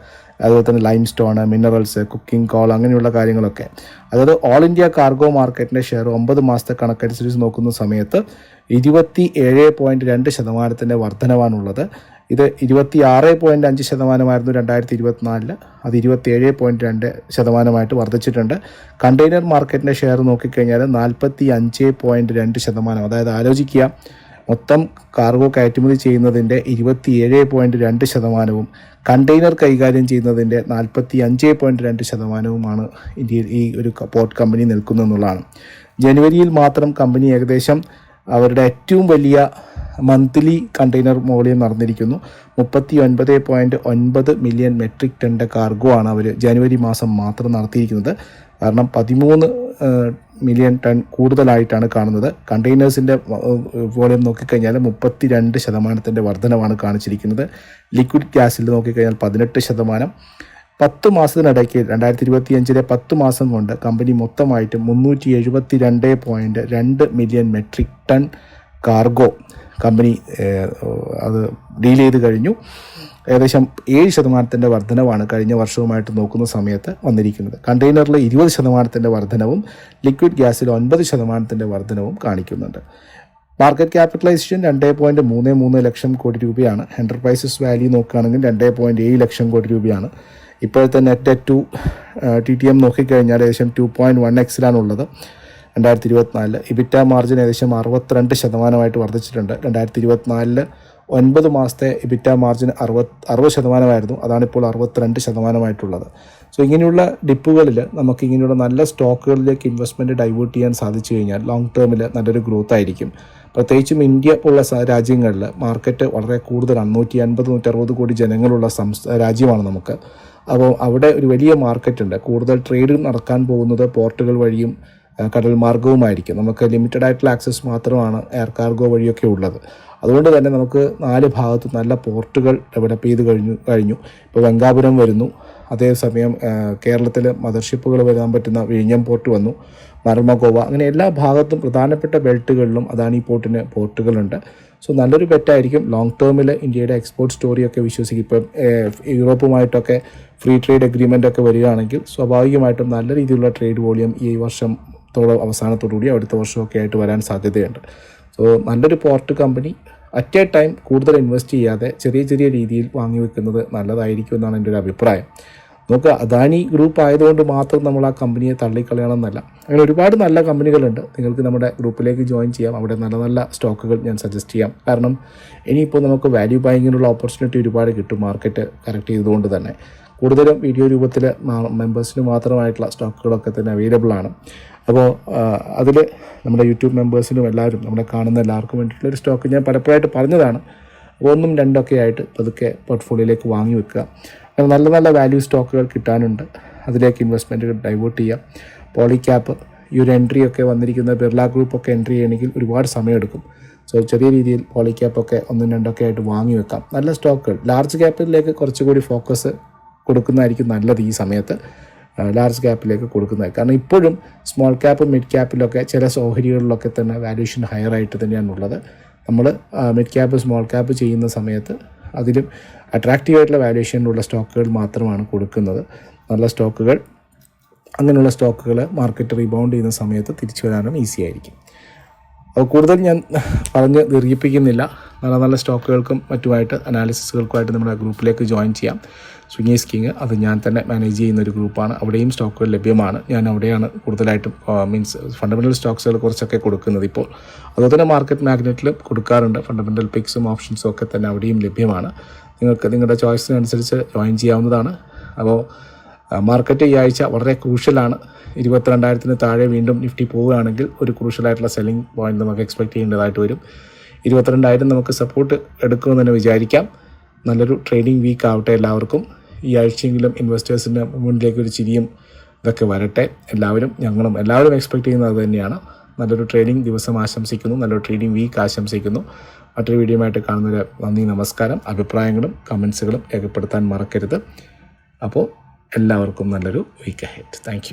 അതുപോലെ തന്നെ limestone minerals cooking coal അങ്ങനെയുള്ള കാര്യങ്ങളൊക്കെ. അതായത് ഓൾ ഇന്ത്യ കാർഗോ മാർക്കറ്റിന്റെ ഷെയർ ഒമ്പത് മാസത്തെ കണക്കനുസരിച്ച് നോക്കുന്ന സമയത്ത് ഇരുപത്തി ഏഴ് പോയിന്റ് രണ്ട് ശതമാനത്തിന്റെ വർധനവാണുള്ളത്. ഇത് ഇരുപത്തി ആറ് പോയിന്റ് അഞ്ച് ശതമാനമായിരുന്നു രണ്ടായിരത്തി ഇരുപത്തിനാലിൽ അത് ഇരുപത്തി ഏഴ് പോയിന്റ് രണ്ട് ശതമാനമായിട്ട് വർദ്ധിച്ചിട്ടുണ്ട്. കണ്ടെയ്നർ മാർക്കറ്റിന്റെ ഷെയർ നോക്കിക്കഴിഞ്ഞാൽ നാൽപ്പത്തി അഞ്ച് പോയിന്റ് രണ്ട് ശതമാനം. അതായത് ആലോചിക്കുക മൊത്തം കാർഗോ കയറ്റുമതി ചെയ്യുന്നതിന്റെ ഇരുപത്തിയേഴ് പോയിന്റ് രണ്ട് ശതമാനവും കണ്ടെയ്നർ കൈകാര്യം ചെയ്യുന്നതിന്റെ നാൽപ്പത്തി അഞ്ച് പോയിന്റ് രണ്ട് ശതമാനവുമാണ് ഇന്ത്യയിൽ ഈ ഒരു പോർട്ട് കമ്പനി നിൽക്കുന്നതെന്നുള്ളതാണ്. ജനുവരിയിൽ മാത്രം കമ്പനി ഏകദേശം അവരുടെ ഏറ്റവും വലിയ മന്ത്ലി കണ്ടെയ്നർ വോളിയം നടന്നിരിക്കുന്നു. മുപ്പത്തി ഒൻപത് പോയിന്റ് ഒൻപത് മില്യൺ മെട്രിക് ടണ്ണിന്റെ കാർഗോ ആണ് അവർ ജനുവരി മാസം മാത്രം നടത്തിയിരിക്കുന്നത്. കാരണം പതിമൂന്ന് മില്യൺ ടൺ കൂടുതലായിട്ടാണ് കാണുന്നത്. കണ്ടെയ്നേഴ്സിന്റെ വോളിയം നോക്കിക്കഴിഞ്ഞാൽ മുപ്പത്തി രണ്ട് ശതമാനത്തിന്റെ വർധനമാണ് കാണിച്ചിരിക്കുന്നത്. ലിക്വിഡ് ഗ്യാസിൽ നോക്കിക്കഴിഞ്ഞാൽ പതിനെട്ട് ശതമാനം. പത്ത് മാസത്തിനിടയ്ക്ക് രണ്ടായിരത്തി ഇരുപത്തി അഞ്ചിലെ പത്ത് മാസം കൊണ്ട് കമ്പനി മൊത്തമായിട്ട് മുന്നൂറ്റി എഴുപത്തി രണ്ട് പോയിന്റ് രണ്ട് million metric ton cargo company അത് ഡീൽ ചെയ്ത് കഴിഞ്ഞു. ഏകദേശം ഏഴ് ശതമാനത്തിന്റെ വർധനവാണ് കഴിഞ്ഞ വർഷവുമായിട്ട് നോക്കുന്ന സമയത്ത് വന്നിരിക്കുന്നത്. കണ്ടെയ്നറിൽ ഇരുപത് ശതമാനത്തിന്റെ വർധനവും ലിക്വിഡ് ഗ്യാസിൽ ഒൻപത് ശതമാനത്തിന്റെ വർധനവും കാണിക്കുന്നുണ്ട്. മാർക്കറ്റ് ക്യാപിറ്റലൈസേഷൻ രണ്ട് പോയിന്റ് മൂന്ന് മൂന്ന് ലക്ഷം കോടി രൂപയാണ്. എന്റർപ്രൈസസ് വാല്യൂ നോക്കുകയാണെങ്കിൽ രണ്ട് പോയിന്റ് ഏഴ് ലക്ഷം കോടി രൂപയാണ്. ഇപ്പോഴത്തെ net to T T M നോക്കിക്കഴിഞ്ഞാൽ ഏകദേശം ടു പോയിന്റ് വൺ എക്സിലാണുള്ളത് രണ്ടായിരത്തി ഇരുപത്തിനാലിൽ ഇബിറ്റ മാർജിൻ ഏകദേശം അറുപത്തിരണ്ട് ശതമാനമായിട്ട് വർദ്ധിച്ചിട്ടുണ്ട്. രണ്ടായിരത്തി ഇരുപത്തിനാലിൽ ഒൻപത് മാസത്തെ ഇബിറ്റ മാർജിൻ അറുപത് അറുപത് ശതമാനമായിരുന്നു. അതാണിപ്പോൾ അറുപത്തിരണ്ട് ശതമാനമായിട്ടുള്ളത്. സോ ഇങ്ങനെയുള്ള ഡിപ്പുകളിൽ നമുക്ക് ഇങ്ങനെയുള്ള നല്ല സ്റ്റോക്കുകളിലേക്ക് ഇൻവെസ്റ്റ്മെന്റ് ഡൈവേർട്ട് ചെയ്യാൻ സാധിച്ചു കഴിഞ്ഞാൽ ലോങ് ടേമിൽ നല്ലൊരു ഗ്രോത്ത് ആയിരിക്കും. പ്രത്യേകിച്ചും ഇന്ത്യ സ- രാജ്യങ്ങളിൽ മാർക്കറ്റ് വളരെ കൂടുതൽ അഞ്ഞൂറ്റി അൻപത് നൂറ്ററുപത് കോടി ജനങ്ങളുള്ള സംസ്ഥാന രാജ്യമാണ് നമുക്ക്. അപ്പോൾ അവിടെ ഒരു വലിയ മാർക്കറ്റ് ഉണ്ട്. കൂടുതൽ ട്രേഡ് നടക്കാൻ പോകുന്നത് പോർട്ടുകൾ വഴിയും കടൽ മാർഗവുമായിരിക്കും നമുക്ക് ലിമിറ്റഡ് ആയിട്ടുള്ള ആക്സസ് മാത്രമാണ് എയർ കാർഗോ വഴിയൊക്കെ ഉള്ളത്. അതുകൊണ്ട് തന്നെ നമുക്ക് നാല് ഭാഗത്ത് നല്ല പോർട്ടുകൾ ഡെവലപ്പ് ചെയ്ത് കഴിഞ്ഞു കഴിഞ്ഞു. ഇപ്പോൾ വെങ്കാപുരം വരുന്നു. അതേസമയം കേരളത്തിൽ മദർഷിപ്പുകൾ വരാൻ പറ്റുന്ന വിഴിഞ്ഞം പോർട്ട് വന്നു. മർമഗോവ അങ്ങനെ എല്ലാ ഭാഗത്തും പ്രധാനപ്പെട്ട ബെൽറ്റുകളിലും അതാണ് ഈ പോർട്ടിന് പോർട്ടുകളുണ്ട് സോ നല്ലൊരു ബെറ്റായിരിക്കും ലോങ് ടേമിൽ ഇന്ത്യയുടെ എക്സ്പോർട്ട് സ്റ്റോറിയൊക്കെ വിശ്വസിക്കും. ഇപ്പം യൂറോപ്പുമായിട്ടൊക്കെ ഫ്രീ ട്രേഡ് അഗ്രിമെന്റ് ഒക്കെ വരികയാണെങ്കിൽ സ്വാഭാവികമായിട്ടും നല്ല രീതിയിലുള്ള ട്രേഡ് വോളിയം ഈ വർഷത്തോളം അവസാനത്തോടുകൂടി അടുത്ത വർഷമൊക്കെ ആയിട്ട് വരാൻ സാധ്യതയുണ്ട്. സോ നല്ലൊരു port company at a time കൂടുതൽ ഇൻവെസ്റ്റ് ചെയ്യാതെ ചെറിയ ചെറിയ രീതിയിൽ വാങ്ങി വെക്കുന്നത് നല്ലതായിരിക്കും എന്നാണ് എന്റെ ഒരു അഭിപ്രായം. നമുക്ക് അദാനി ഗ്രൂപ്പ് ആയതുകൊണ്ട് മാത്രം നമ്മൾ ആ കമ്പനിയെ തള്ളിക്കളയണം എന്നല്ല അങ്ങനെ ഒരുപാട് നല്ല കമ്പനികളുണ്ട്. നിങ്ങൾക്ക് നമ്മുടെ ഗ്രൂപ്പിലേക്ക് ജോയിൻ ചെയ്യാം. അവിടെ നല്ല നല്ല സ്റ്റോക്കുകൾ ഞാൻ സജസ്റ്റ് ചെയ്യാം. കാരണം ഇനിയിപ്പോൾ നമുക്ക് വാല്യൂ ബൈങ്ങിനുള്ള ഓപ്പർച്യൂണിറ്റി ഒരുപാട് കിട്ടും മാർക്കറ്റ് കറക്റ്റ് ചെയ്തുകൊണ്ട് തന്നെ. കൂടുതലും വീഡിയോ രൂപത്തിൽ മെമ്പേഴ്സിന് മാത്രമായിട്ടുള്ള സ്റ്റോക്കുകളൊക്കെ തന്നെ അവൈലബിൾ ആണ്. അപ്പോൾ അതിൽ നമ്മുടെ യൂട്യൂബ് മെമ്പേഴ്സിനും എല്ലാവരും നമ്മളെ കാണുന്ന എല്ലാവർക്കും വേണ്ടിയിട്ടുള്ള ഒരു സ്റ്റോക്ക് ഞാൻ പലപ്പോഴായിട്ട് പറഞ്ഞതാണ്. ഒന്നും രണ്ടൊക്കെ ആയിട്ട് പതുക്കെ പോർട്ട്ഫോളിയോയിലേക്ക് വാങ്ങി വെക്കുക. നല്ല നല്ല വാല്യൂ സ്റ്റോക്കുകൾ കിട്ടാനുണ്ട്. അതിലേക്ക് ഇൻവെസ്റ്റ്മെന്റുകൾ ഡൈവേർട്ട് ചെയ്യാം പോളിക്യാപ്പ് ഈ ഒരു എൻട്രി ഒക്കെ വന്നിരിക്കുന്ന ബിർള ഗ്രൂപ്പൊക്കെ എൻട്രി ചെയ്യണമെങ്കിൽ ഒരുപാട് സമയമെടുക്കും. സോ ചെറിയ രീതിയിൽ പോളിക്യാപ്പൊക്കെ ഒന്നും രണ്ടൊക്കെ ആയിട്ട് വാങ്ങി വെക്കാം. നല്ല സ്റ്റോക്കുകൾ. ലാർജ് ക്യാപ്പിലേക്ക് കുറച്ചുകൂടി ഫോക്കസ് കൊടുക്കുന്നതായിരിക്കും നല്ലത് ഈ സമയത്ത്. ലാർജ് ക്യാപ്പിലേക്ക് കൊടുക്കുന്നത്. കാരണം ഇപ്പോഴും സ്മോൾ ക്യാപ്പ് മിഡ് ക്യാപ്പിലൊക്കെ ചില ഓഹരികളിലൊക്കെ തന്നെ വാല്യൂഷൻ ഹയർ ആയിട്ട് തന്നെയാണുള്ളത് നമ്മൾ മിഡ് ക്യാപ്പ് സ്മോൾ ക്യാപ്പ് ചെയ്യുന്ന സമയത്ത് അതിലും അട്രാക്റ്റീവ് ആയിട്ടുള്ള വാല്യൂഷനിലുള്ള സ്റ്റോക്കുകൾ മാത്രമാണ് കൊടുക്കുന്നത്. നല്ല സ്റ്റോക്കുകൾ അങ്ങനെയുള്ള സ്റ്റോക്കുകൾ മാർക്കറ്റ് റീബൗണ്ട് ചെയ്യുന്ന സമയത്ത് തിരിച്ചു വരാനും ഈസി ആയിരിക്കും. അപ്പോൾ കൂടുതൽ ഞാൻ പറഞ്ഞ് ദീർഘിപ്പിക്കുന്നില്ല. നല്ല നല്ല സ്റ്റോക്കുകൾക്കും മറ്റുമായിട്ട് അനാലിസിസുകൾക്കുമായിട്ട് നമ്മുടെ ഗ്രൂപ്പിലേക്ക് ജോയിൻ ചെയ്യാം. സ്വിങ്ങി സ്കിങ് അത് ഞാൻ തന്നെ മാനേജ് ചെയ്യുന്ന ഒരു ഗ്രൂപ്പാണ്. അവിടെയും സ്റ്റോക്കുകൾ ലഭ്യമാണ്. ഞാൻ അവിടെയാണ് കൂടുതലായിട്ടും മീൻസ് ഫണ്ടമെന്റൽ സ്റ്റോക്സുകൾ കുറച്ചൊക്കെ കൊടുക്കുന്നത് ഇപ്പോൾ. അതുപോലെ തന്നെ മാർക്കറ്റ് മാഗ്നറ്റിൽ കൊടുക്കാറുണ്ട്. ഫണ്ടമെന്റൽ പിക്സും ഓപ്ഷൻസും ഒക്കെ തന്നെ അവിടെയും ലഭ്യമാണ്. നിങ്ങൾക്ക് നിങ്ങളുടെ ചോയ്സിനനുസരിച്ച് ജോയിൻ ചെയ്യാവുന്നതാണ്. അപ്പോൾ മാർക്കറ്റ് ഈ ആഴ്ച വളരെ ക്രൂഷ്യലാണ് ഇരുപത്തിരണ്ടായിരത്തിന് താഴെ വീണ്ടും നിഫ്റ്റി പോവുകയാണെങ്കിൽ ഒരു ക്രൂഷ്യലായിട്ടുള്ള സെല്ലിംഗ് പോയിന്റ് നമുക്ക് എക്സ്പെക്ട് ചെയ്യേണ്ടതായിട്ട് വരും. ഇരുപത്തിരണ്ടായിരം നമുക്ക് സപ്പോർട്ട് എടുക്കുമെന്ന് തന്നെ വിചാരിക്കാം. നല്ലൊരു ട്രേഡിംഗ് വീക്ക് ആവട്ടെ എല്ലാവർക്കും. ഈ ആഴ്ചയെങ്കിലും ഇൻവെസ്റ്റേഴ്സിന്റെ മുന്നിലേക്ക് ഒരു ചിരിയും ഇതൊക്കെ വരട്ടെ. എല്ലാവരും ഞങ്ങളും എല്ലാവരും എക്സ്പെക്ട് ചെയ്യുന്നത് തന്നെയാണ്. നല്ലൊരു ട്രേഡിംഗ് ദിവസം ആശംസിക്കുന്നു. നല്ലൊരു ട്രേഡിംഗ് വീക്ക് ആശംസിക്കുന്നു. മറ്റൊരു വീഡിയോയുമായിട്ട് കാണുന്നവരെ നന്ദി നമസ്കാരം. അഭിപ്രായങ്ങളും കമൻസുകളും രേഖപ്പെടുത്താൻ മറക്കരുത്. അപ്പോൾ എല്ലാവർക്കും നല്ലൊരു വീക്ക് ഹെറ്റ് താങ്ക്